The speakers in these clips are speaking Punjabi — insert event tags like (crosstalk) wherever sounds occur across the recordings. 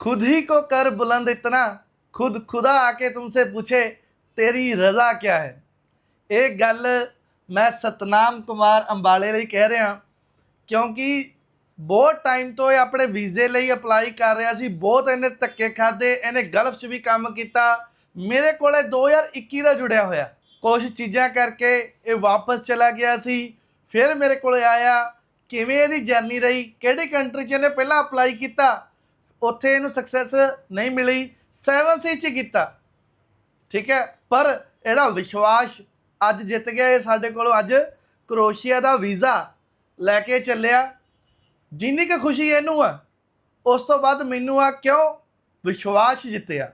खुद ही को कर बुलंद इतना खुद खुदा आके तुमसे पूछे तेरी रजा क्या है ਇਹ ਗੱਲ ਮੈਂ ਸਤਨਾਮ ਕੁਮਾਰ ਅੰਬਾਲੇ ਲਈ ਕਹਿ ਰਿਹਾ ਕਿਉਂਕਿ ਬਹੁਤ ਟਾਈਮ ਤੋਂ ਇਹ ਆਪਣੇ ਵੀਜ਼ੇ ਲਈ ਅਪਲਾਈ ਕਰ ਰਿਹਾ ਸੀ ਬਹੁਤ ਇਹਨੇ ਧੱਕੇ ਖਾਦੇ ਇਹਨੇ ਗਲਫ 'ਚ ਵੀ ਕੰਮ ਕੀਤਾ ਮੇਰੇ ਕੋਲੇ 2021 ਦਾ ਜੁੜਿਆ ਹੋਇਆ ਕੁਝ ਚੀਜ਼ਾਂ ਕਰਕੇ ਇਹ ਵਾਪਸ ਚਲਾ ਗਿਆ ਸੀ ਫਿਰ ਮੇਰੇ ਕੋਲੇ ਆਇਆ ਕਿਵੇਂ ਇਹਦੀ ਜਰਨੀ ਰਹੀ ਕਿਹੜੀ ਕੰਟਰੀ 'ਚ ਇਹਨੇ ਪਹਿਲਾਂ ਅਪਲਾਈ ਕੀਤਾ ਉੱਥੇ ਇਹਨੂੰ ਸਕਸੈਸ ਨਹੀਂ ਮਿਲੀ। 7 ਸੀ 'ਚ ਕੀਤਾ। ਠੀਕ ਹੈ? ਪਰ ਇਹਦਾ ਵਿਸ਼ਵਾਸ ਅੱਜ ਜਿੱਤ ਗਿਆ ਇਹ ਸਾਡੇ ਕੋਲੋਂ। ਅੱਜ ਕਰੋਸ਼ੀਆ ਦਾ ਵੀਜ਼ਾ ਲੈ ਕੇ ਚੱਲਿਆ। ਜਿੰਨੀ ਕੁ ਖੁਸ਼ੀ ਇਹਨੂੰ ਆ, ਉਸ ਤੋਂ ਬਾਅਦ ਮੈਨੂੰ ਆ ਕਿਉਂ ਵਿਸ਼ਵਾਸ ਜਿੱਤਿਆ?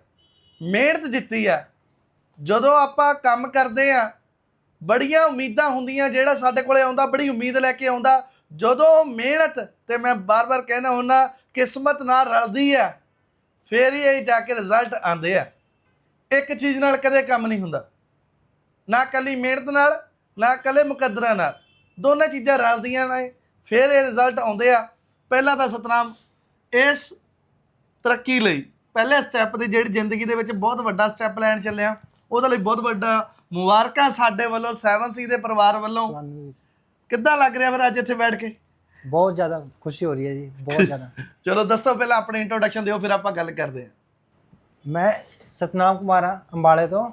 ਮਿਹਨਤ ਜਿੱਤੀ ਆ। ਜਦੋਂ ਆਪਾਂ ਕੰਮ ਕਰਦੇ ਆ, ਬੜੀਆਂ ਉਮੀਦਾਂ ਹੁੰਦੀਆਂ, ਜਿਹੜਾ ਸਾਡੇ ਕੋਲੇ ਆਉਂਦਾ, ਬੜੀ ਉਮੀਦ ਲੈ ਕੇ ਆਉਂਦਾ। ਜਦੋਂ ਮਿਹਨਤ, ਤੇ ਮੈਂ ਬਾਰ-ਬਾਰ ਕਹਿਣਾ ਹੁੰਦਾ ਕਿਸਮਤ ਨਾਲ ਰਲਦੀ ਆ ਫੇਰ ਹੀ ਇਹ ਜਾ ਕੇ ਰਿਜ਼ਲਟ ਆਉਂਦੇ ਆ। ਇੱਕ ਚੀਜ਼ ਨਾਲ ਕਦੇ ਕੰਮ ਨਹੀਂ ਹੁੰਦਾ। ਨਾ ਕੱਲੀ ਮਿਹਨਤ ਨਾਲ ਨਾ ਕੱਲੇ ਮੁਕੱਦਰਾਂ ਨਾਲ। ਦੋਨੇ ਚੀਜ਼ਾਂ ਰਲਦੀਆਂ ਨੇ ਫਿਰ ਇਹ ਰਿਜ਼ਲਟ ਆਉਂਦੇ ਆ। ਪਹਿਲਾਂ ਤਾਂ ਸਤਨਾਮ ਇਸ ਤਰੱਕੀ ਲਈ ਪਹਿਲੇ ਸਟੈਪ ਦੀ ਜਿਹੜੀ ਜ਼ਿੰਦਗੀ ਦੇ ਵਿੱਚ ਬਹੁਤ ਵੱਡਾ ਸਟੈਪ ਲੈਣ ਚੱਲਿਆ ਉਹਦੇ ਲਈ ਬਹੁਤ ਵੱਡਾ ਮੁਬਾਰਕਾਂ ਸਾਡੇ ਵੱਲੋਂ 7C ਦੇ ਪਰਿਵਾਰ ਵੱਲੋਂ। ਕਿੱਦਾਂ ਲੱਗ ਰਿਹਾ ਫਿਰ ਅੱਜ ਇੱਥੇ ਬੈਠ ਕੇ? ਬਹੁਤ ਜ਼ਿਆਦਾ ਖੁਸ਼ੀ ਹੋ ਰਹੀ ਹੈ ਜੀ ਬਹੁਤ (laughs) ਜ਼ਿਆਦਾ। ਚਲੋ ਦੱਸੋ ਪਹਿਲਾਂ ਆਪਣੀ ਇੰਟਰੋਡਕਸ਼ਨ ਦਿਓ ਫਿਰ ਆਪਾਂ ਗੱਲ ਕਰਦੇ ਹਾਂ। ਮੈਂ ਸਤਨਾਮ ਕੁਮਾਰ ਹਾਂ ਅੰਬਾਲੇ ਤੋਂ।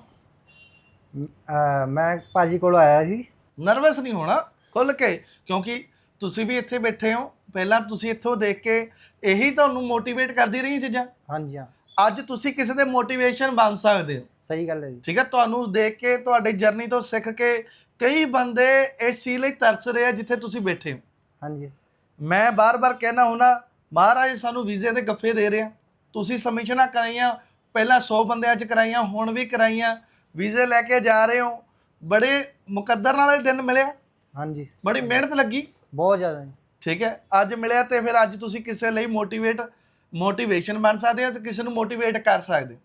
ਮ- ਅਹ ਮੈਂ ਭਾਜੀ ਕੋਲ ਆਇਆ ਸੀ। ਨਰਵਸ ਨਹੀਂ ਹੋਣਾ ਖੁੱਲ ਕੇ ਕਿਉਂਕਿ ਤੁਸੀਂ ਵੀ ਇੱਥੇ ਬੈਠੇ ਹੋ। ਪਹਿਲਾਂ ਤੁਸੀਂ ਇੱਥੋਂ ਦੇਖ ਕੇ ਇਹੀ ਤੁਹਾਨੂੰ ਮੋਟੀਵੇਟ ਕਰਦੀ ਰਹੀਆਂ ਚੀਜ਼ਾਂ। ਹਾਂਜੀ ਹਾਂ। ਅੱਜ ਤੁਸੀਂ ਕਿਸੇ ਦੇ ਮੋਟੀਵੇਸ਼ਨ ਬਣ ਸਕਦੇ ਹੋ। ਸਹੀ ਗੱਲ ਹੈ ਜੀ। ਠੀਕ ਹੈ ਤੁਹਾਨੂੰ ਦੇਖ ਕੇ ਤੁਹਾਡੀ ਜਰਨੀ ਤੋਂ ਸਿੱਖ ਕੇ ਕਈ ਬੰਦੇ ਇਸ ਚੀਜ਼ ਲਈ ਤਰਸ ਰਹੇ ਆ ਜਿੱਥੇ ਤੁਸੀਂ ਬੈਠੇ ਹੋ। ਹਾਂਜੀ। ਮੈਂ ਬਾਰ-ਬਾਰ ਕਹਿਣਾ ਹੁਣਾ ਮਹਾਰਾਜ ਸਾਨੂੰ ਵੀਜ਼ੇ ਦੇ ਗੱਫੇ ਦੇ ਰਿਹਾ ਤੁਸੀਂ ਸਬਮਿਸ਼ਨਾਂ ਕਰਾਈਆਂ ਪਹਿਲਾਂ 100 ਬੰਦਿਆਂ 'ਚ ਕਰਾਈਆਂ ਹੁਣ ਵੀ ਕਰਾਈਆਂ ਵੀਜ਼ੇ ਲੈ ਕੇ ਜਾ ਰਹੇ ਹੋ। ਬੜੇ ਮੁਕੱਦਰ ਨਾਲੇ ਦਿਨ ਮਿਲਿਆ। ਹਾਂਜੀ। ਬੜੀ ਮਿਹਨਤ ਲੱਗੀ। ਬਹੁਤ ਜ਼ਿਆਦਾ ਜੀ। ਠੀਕ ਹੈ ਅੱਜ ਮਿਲਿਆ ਤੇ ਫਿਰ ਅੱਜ ਤੁਸੀਂ ਕਿਸੇ ਲਈ ਮੋਟੀਵੇਟ ਮੋਟੀਵੇਸ਼ਨ ਬਣ ਸਕਦੇ ਹੋ ਤੇ ਕਿਸੇ ਨੂੰ ਮੋਟੀਵੇਟ ਕਰ ਸਕਦੇ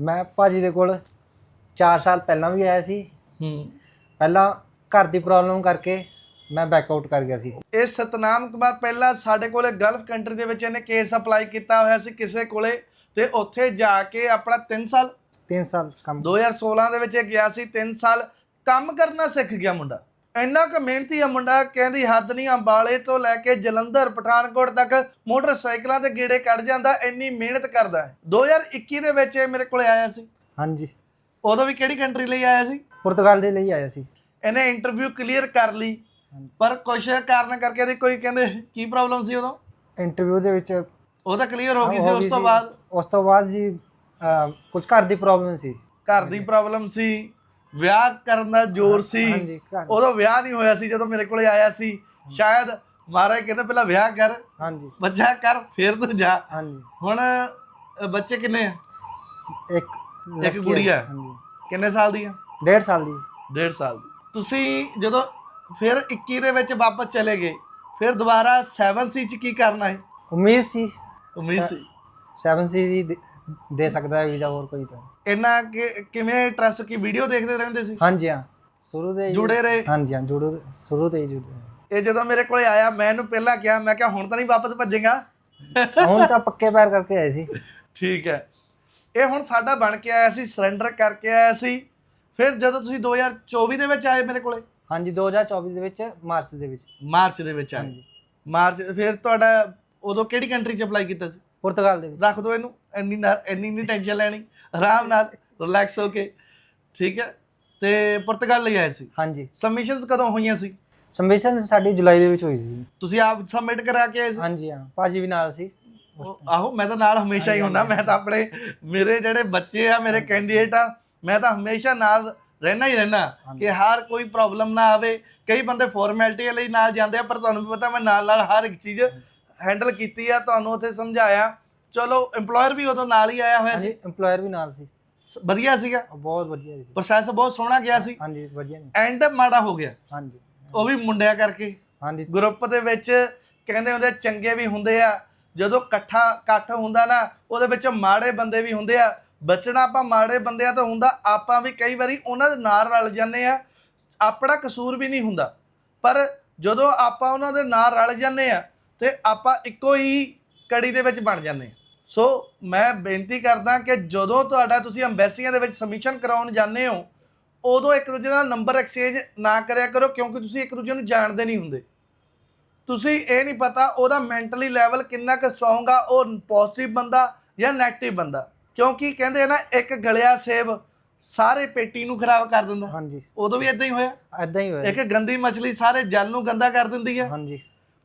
ਮੈਂ ਭਾਜੀ ਦੇ ਕੋਲ 4 ਸਾਲ ਪਹਿਲਾਂ ਵੀ ਆਇਆ ਸੀ। ਹੋ। ਹੂੰ ਪਹਿਲਾਂ ਘਰ ਦੀ ਪ੍ਰੋਬਲਮ ਕਰਕੇ ਮੈਂ ਬੈਕਆਊਟ ਕਰ ਗਿਆ ਸੀ। ਇਹ ਸਤਨਾਮ ਕੁਮਾਰ ਪਹਿਲਾਂ ਸਾਡੇ ਕੋਲੇ ਗਲਫ ਕੰਟਰੀ ਦੇ ਵਿੱਚ ਇਹਨੇ ਕੇਸ ਅਪਲਾਈ ਕੀਤਾ ਹੋਇਆ ਸੀ ਕਿਸੇ ਕੋਲੇ ਤੇ ਉੱਥੇ ਜਾ ਕੇ ਆਪਣਾ 3 ਸਾਲ 3 ਸਾਲ ਕੰਮ। 2016 ਦੇ ਵਿੱਚ ਇਹ ਗਿਆ ਸੀ 3 ਸਾਲ ਕੰਮ ਕਰਨਾ ਸਿੱਖ ਗਿਆ ਮੁੰਡਾ। ਇੰਨਾ ਕੁ ਮਿਹਨਤੀ ਆ ਮੁੰਡਾ ਕਹਿੰਦੀ ਹੱਦ ਨਹੀਂ ਅੰਬਾਲੇ ਤੋਂ ਲੈ ਕੇ ਜਲੰਧਰ ਪਠਾਨਕੋਟ ਤੱਕ ਮੋਟਰਸਾਈਕਲਾਂ ਤੇ ਗੇੜੇ ਕੱਢ ਜਾਂਦਾ ਇੰਨੀ ਮਿਹਨਤ ਕਰਦਾ ਹੈ। 2021 ਦੇ ਵਿੱਚ ਇਹ ਮੇਰੇ ਕੋਲੇ ਆਇਆ ਸੀ। ਹਾਂਜੀ। ਉਦੋਂ ਵੀ ਕਿਹੜੀ ਕੰਟਰੀ ਲਈ ਆਇਆ ਸੀ? ਪੁਰਤਗਾਲ ਦੇ ਲਈ ਆਇਆ ਸੀ। ਇਹਨੇ ਇੰਟਰਵਿਊ ਕਲੀਅਰ ਕਰ ਲਈ। ਪਰ ਕੁਛ ਕਾਰਨ ਕਰਕੇ ਇਹਦੀ ਕੋਈ ਕਹਿੰਦੇ ਕੀ ਪ੍ਰੋਬਲਮ ਸੀ ਉਦੋਂ? ਇੰਟਰਵਿਊ ਦੇ ਵਿੱਚ ਉਹ ਤਾਂ ਕਲੀਅਰ ਹੋ ਗਈ ਸੀ ਉਸ ਤੋਂ। ਬਾਅਦ? ਉਸ ਤੋਂ ਬਾਅਦ ਜੀ ਕੁਝ ਘਰ ਦੀ ਪ੍ਰੋਬਲਮ ਸੀ। ਘਰ ਦੀ ਪ੍ਰੋਬਲਮ ਸੀ ਵਿਆਹ ਕਰਨ ਦਾ ਜ਼ੋਰ ਸੀ। ਉਦੋਂ ਵਿਆਹ ਨਹੀਂ ਹੋਇਆ ਸੀ ਜਦੋਂ ਮੇਰੇ ਕੋਲੇ ਆਇਆ ਸੀ। ਸ਼ਾਇਦ ਮਹਾਰਾਜ ਕਹਿੰਦੇ ਪਹਿਲਾਂ ਵਿਆਹ ਕਰ। ਹਾਂਜੀ। ਬੱਚਾ ਕਰ ਫਿਰ ਤੂੰ ਜਾ। ਹਾਂਜੀ। ਹੁਣ ਬੱਚੇ ਕਿੰਨੇ ਆ? ਇੱਕ ਹੈ। ਗੁੜੀਆ। ਹਾਂਜੀ। ਕਿੰਨੇ ਸਾਲ ਦੀ ਆ? ਡੇਢ ਸਾਲ ਦੀ। 1.5 ਸਾਲ ਦੀ। ਤੁਸੀਂ ਜਦੋਂ ਫਿਰ 21 ਦੇ ਵਿੱਚ ਵਾਪਸ ਚਲੇ ਗਏ। ਫਿਰ ਦੁਬਾਰਾ 7C ਚ ਕੀ ਕਰਨਾ ਹੈ? ਉਮੀਦ ਸੀ। ਉਮੀਦ ਸੀ 7 ਸੀ ਜੀ ਦੇ- ਦੇ ਸਕਦਾ ਹੈ ਵੀਜ਼ਾ ਹੋਰ ਕੋਈ ਤਾਂ। ਕਿ ਕਿਵੇਂ ਟਰਸਟ ਕੀ ਵੀਡੀਓ ਦੇਖਦੇ ਰਹਿੰਦੇ ਸੀ? ਹਾਂਜੀ ਹਾਂ। ਸ਼ੁਰੂ ਦੇ ਜੁੜੇ ਰਹੇ। ਹਾਂਜੀ ਹਾਂ ਜੁੜੋ ਸ਼ੁਰੂ ਤੋਂ ਹੀ ਜੁੜੇ ਇਹ ਜਦੋਂ ਮੇਰੇ ਕੋਲੇ ਆਇਆ ਮੈਂ ਇਹਨੂੰ ਪਹਿਲਾਂ ਕਿਹਾ ਮੈਂ ਕਿਹਾ ਹੁਣ ਤਾਂ ਨਹੀਂ ਵਾਪਸ ਭੱਜੇਗਾ? ਹੁਣ ਤਾਂ ਪੱਕੇ ਪੈਰ ਕਰਕੇ ਆਏ ਸੀ। ਠੀਕ ਹੈ। ਇਹ ਹੁਣ ਸਾਡਾ ਬਣ ਕੇ ਆਇਆ ਸੀ ਸਰੈਂਡਰ ਕਰਕੇ ਆਇਆ ਸੀ। ਫਿਰ ਜਦੋਂ ਤੁਸੀਂ 2024 ਦੇ ਵਿੱਚ ਆਏ ਮੇਰੇ ਕੋਲੇ ਹਾਂਜੀ 2024 ਦੇ ਵਿੱਚ ਮਾਰਚ ਦੇ ਵਿੱਚ। ਮਾਰਚ ਦੇ ਵਿੱਚ ਹਾਂਜੀ। ਮਾਰਚ ਫਿਰ ਤੁਹਾਡਾ ਉਦੋਂ ਕਿਹੜੀ ਕੰਟਰੀ ਚ ਅਪਲਾਈ ਕੀਤਾ ਸੀ? ਪੁਰਤਗਾਲ ਦੇ ਵਿੱਚ। ਰੱਖ ਦਿਓ ਇਹਨੂੰ ਇੰਨੀ ਨਾ- ਇੰਨੀ ਨਹੀਂ ਟੈਨਸ਼ਨ ਲੈਣੀ। ਆਰਾਮ ਨਾਲ ਰਿਲੈਕਸ ਹੋ ਕੇ। ਠੀਕ ਹੈ? ਤੇ ਪੁਰਤਗਾਲ ਲਈ ਆਏ ਸੀ। ਹਾਂਜੀ। ਸਬਮਿਸ਼ਨਸ ਕਦੋਂ ਹੋਈਆਂ ਸੀ? ਸਬਮਿਸ਼ਨ ਸਾਡੀ ਜੁਲਾਈ ਦੇ ਵਿੱਚ ਹੋਈ ਸੀ। ਤੁਸੀਂ ਆਪ ਸਬਮਿਟ ਕਰਾ ਕੇ ਆਏ ਸੀ? ਹਾਂਜੀ ਹਾਂ। ਭਾਜੀ ਵੀ ਨਾਲ ਸੀ। ਉਹ- ਆਹੋ ਮੈਂ ਤਾਂ ਨਾਲ ਹਮੇਸ਼ਾ ਹੀ ਹੁੰਦਾ। ਮੈਂ ਤਾਂ ਆਪਣੇ ਮੇਰੇ ਜਿਹੜੇ ਬੱਚੇ ਆ ਮੇਰੇ ਕੈਂਡੀਡੇਟ ਆ ਮੈਂ ਤਾਂ ਹਮੇਸ਼ਾ ਨਾਲ ਰਹਿਣਾ ਹੀ ਰਹਿਣਾ ਕਿ ਹਰ ਕੋਈ ਪ੍ਰੋਬਲਮ ਨਾ ਆਵੇ। ਕਈ ਬੰਦੇ ਫਾਰਮੈਲਿਟੀ ਲਈ ਨਾਲ ਜਾਂਦੇ ਆ ਪਰ ਤੁਹਾਨੂੰ ਵੀ ਪਤਾ ਮੈਂ ਨਾਲ ਨਾਲ ਹਰ ਇੱਕ ਚੀਜ਼ ਹੈਂਡਲ ਕੀਤੀ ਆ ਤੁਹਾਨੂੰ ਉੱਥੇ ਸਮਝਾਇਆ। ਚਲੋ EMPLOYER ਵੀ ਉਦੋਂ ਨਾਲ ਹੀ ਆਇਆ ਹੋਇਆ ਸੀ। EMPLOYER ਵੀ ਨਾਲ ਸੀ। ਵਧੀਆ ਸੀਗਾ। ਬਹੁਤ ਵਧੀਆ ਸੀ। ਪ੍ਰੋਸੈਸ ਬਹੁਤ ਸੋਹਣਾ ਗਿਆ ਸੀ। ਹਾਂਜੀ ਵਧੀਆ ਨੇ ਐਂਡ ਮਾੜਾ ਹੋ ਗਿਆ। ਹਾਂਜੀ। ਉਹ ਵੀ ਮੁੰਡਿਆਂ ਕਰਕੇ। ਹਾਂਜੀ। ਗਰੁੱਪ ਦੇ ਵਿੱਚ ਕਹਿੰਦੇ ਹੁੰਦੇ ਚੰਗੇ ਵੀ ਹੁੰਦੇ ਆ। ਜਦੋਂ ਇਕੱਠਾ ਇਕੱਠ ਹੁੰਦਾ ਨਾ ਉਹਦੇ ਵਿੱਚ ਮਾੜੇ ਬੰਦੇ ਵੀ ਹੁੰਦੇ ਆ। ਬਚਣਾ ਆਪਾਂ ਮਾੜੇ ਬੰਦਿਆਂ ਤੋਂ ਹੁੰਦਾ, ਆਪਾਂ ਵੀ ਕਈ ਵਾਰੀ ਉਹਨਾਂ ਦੇ ਨਾਲ ਰਲ ਜਾਂਦੇ ਆ ਆਪਣਾ ਕਸੂਰ ਵੀ ਨਹੀਂ ਹੁੰਦਾ। ਪਰ ਜਦੋਂ ਆਪਾਂ ਉਹਨਾਂ ਦੇ ਨਾਲ ਰਲ ਜਾਂਦੇ ਆ ਤੇ ਆਪਾਂ ਇੱਕੋ ਹੀ ਕੜੀ ਦੇ ਵਿੱਚ ਬਣ ਜਾਂਦੇ ਆ ਸੋ ਮੈਂ ਬੇਨਤੀ ਕਰਦਾ ਕਿ ਜਦੋਂ ਤੁਹਾਡਾ ਤੁਸੀਂ ਅੰਬੈਸੀਆਂ ਦੇ ਵਿੱਚ ਸਬਮਿਸ਼ਨ ਕਰਾਉਣ ਜਾਂਦੇ ਹੋ, ਉਦੋਂ ਇੱਕ ਦੂਜੇ ਨਾਲ ਨੰਬਰ ਐਕਸਚੇਂਜ ਨਾ ਕਰਿਆ ਕਰੋ, ਕਿਉਂਕਿ ਤੁਸੀਂ ਇੱਕ ਦੂਜੇ ਨੂੰ ਜਾਣਦੇ ਨਹੀਂ ਹੁੰਦੇ। ਤੁਸੀਂ ਇਹ ਨਹੀਂ ਪਤਾ ਉਹਦਾ ਮੈਂਟਲੀ ਲੈਵਲ ਕਿੰਨਾ ਕੁ ਸਟਰੋਂਗ ਆ, ਉਹ ਪੋਜ਼ਿਟਿਵ ਬੰਦਾ ਜਾਂ 네ਗੇਟਿਵ ਬੰਦਾ। ਕਿਉਂਕਿ ਕਹਿੰਦੇ ਆ ਨਾ ਇੱਕ ਗਲਿਆ ਸੇਬ ਸਾਰੇ ਪੇਟੀ ਨੂੰ ਖਰਾਬ ਕਰ ਦਿੰਦਾ। ਹਾਂਜੀ। ਉਦੋਂ ਵੀ ਇਦਾਂ ਹੀ ਹੋਇਆ। ਐਦਾਂ ਹੀ ਹੋਇਆ। ਇੱਕ ਗੰਦੀ ਮੱਛਲੀ ਸਾਰੇ ਜਲ ਨੂੰ ਗੰਦਾ ਕਰ ਦਿੰਦੀ ਹੈ ਹਾਂਜੀ।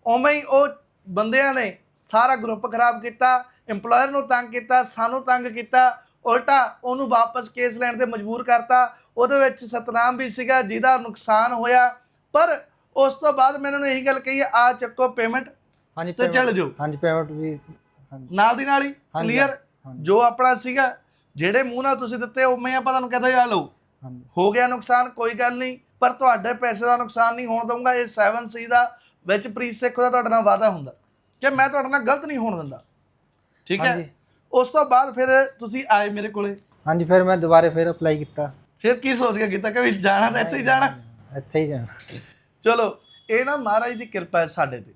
ਉਵੇਂ ਹੀ ਉਹ ਬੰਦਿਆਂ ਨੇ ਸਾਰਾ ਗਰੁੱਪ ਖਰਾਬ ਕੀਤਾ EMPLOYER ਨੂੰ ਤੰਗ ਕੀਤਾ ਸਾਨੂੰ ਤੰਗ ਕੀਤਾ ਉਲਟਾ ਉਹਨੂੰ ਵਾਪਸ ਕੇਸ ਲੈਣ ਤੇ ਮਜਬੂਰ ਕਰਤਾ। ਉਹਦੇ ਵਿੱਚ ਸਤਨਾਮ ਵੀ ਸੀਗਾ ਜਿਹਦਾ ਨੁਕਸਾਨ ਹੋਇਆ। ਪਰ ਉਸ ਤੋਂ ਬਾਅਦ ਮੈਂ ਇਹਨਾਂ ਨੂੰ ਇਹੀ ਗੱਲ ਕਹੀ ਆ ਚੱਕੋ ਪੇਮੈਂਟ ਹਾਂਜੀ ਤੇ ਚੱਲ ਜਾਓ। ਹਾਂਜੀ ਪੇਮੈਂਟ ਵੀ ਹਾਂਜੀ। ਨਾਲ ਦੀ ਨਾਲ ਹੀ ਕਲੀਅਰ। ਜੋ ਆਪਣਾ ਸੀਗਾ ਜਿਹੜੇ ਮੂੰਹ ਨਾਲ ਤੁਸੀਂ ਦਿੱਤੇ ਉਵੇਂ ਆਪਾਂ ਤੁਹਾਨੂੰ ਕਹਤਾ ਜਾ ਲਓ। ਹੋ ਗਿਆ ਨੁਕਸਾਨ ਕੋਈ ਗੱਲ ਨਹੀਂ। ਪਰ ਤੁਹਾਡੇ ਪੈਸੇ ਦਾ ਨੁਕਸਾਨ ਨਹੀਂ ਹੋਣ ਦਊਂਗਾ ਇਹ 7C ਦਾ ਵਿੱਚ ਪ੍ਰੀਤ ਸਿੱਖ ਦਾ ਤੁਹਾਡੇ ਨਾਲ ਵਾਅਦਾ ਹੁੰਦਾ। ਕਿ ਮੈਂ ਤੁਹਾਡੇ ਨਾਲ ਗਲਤ ਨਹੀਂ ਹੋਣ ਦਿੰਦਾ। ਠੀਕ ਹੈ? ਉਸ ਤੋਂ ਬਾਅਦ ਫਿਰ ਤੁਸੀਂ ਆਏ ਮੇਰੇ ਕੋਲੇ। ਹਾਂਜੀ ਫਿਰ ਮੈਂ ਦੁਬਾਰੇ ਫਿਰ ਅਪਲਾਈ ਕੀਤਾ। ਫਿਰ ਕੀ ਸੋਚ ਕੇ ਕੀਤਾ ਕਿ ਵੀ ਜਾਣਾ ਤਾਂ ਇੱਥੇ ਹੀ ਜਾਣਾ? ਇੱਥੇ ਹੀ ਜਾਣਾ। ਚਲੋ ਇਹ ਨਾ ਮਹਾਰਾਜ ਦੀ ਕਿਰਪਾ ਹੈ ਸਾਡੇ ਤੇ।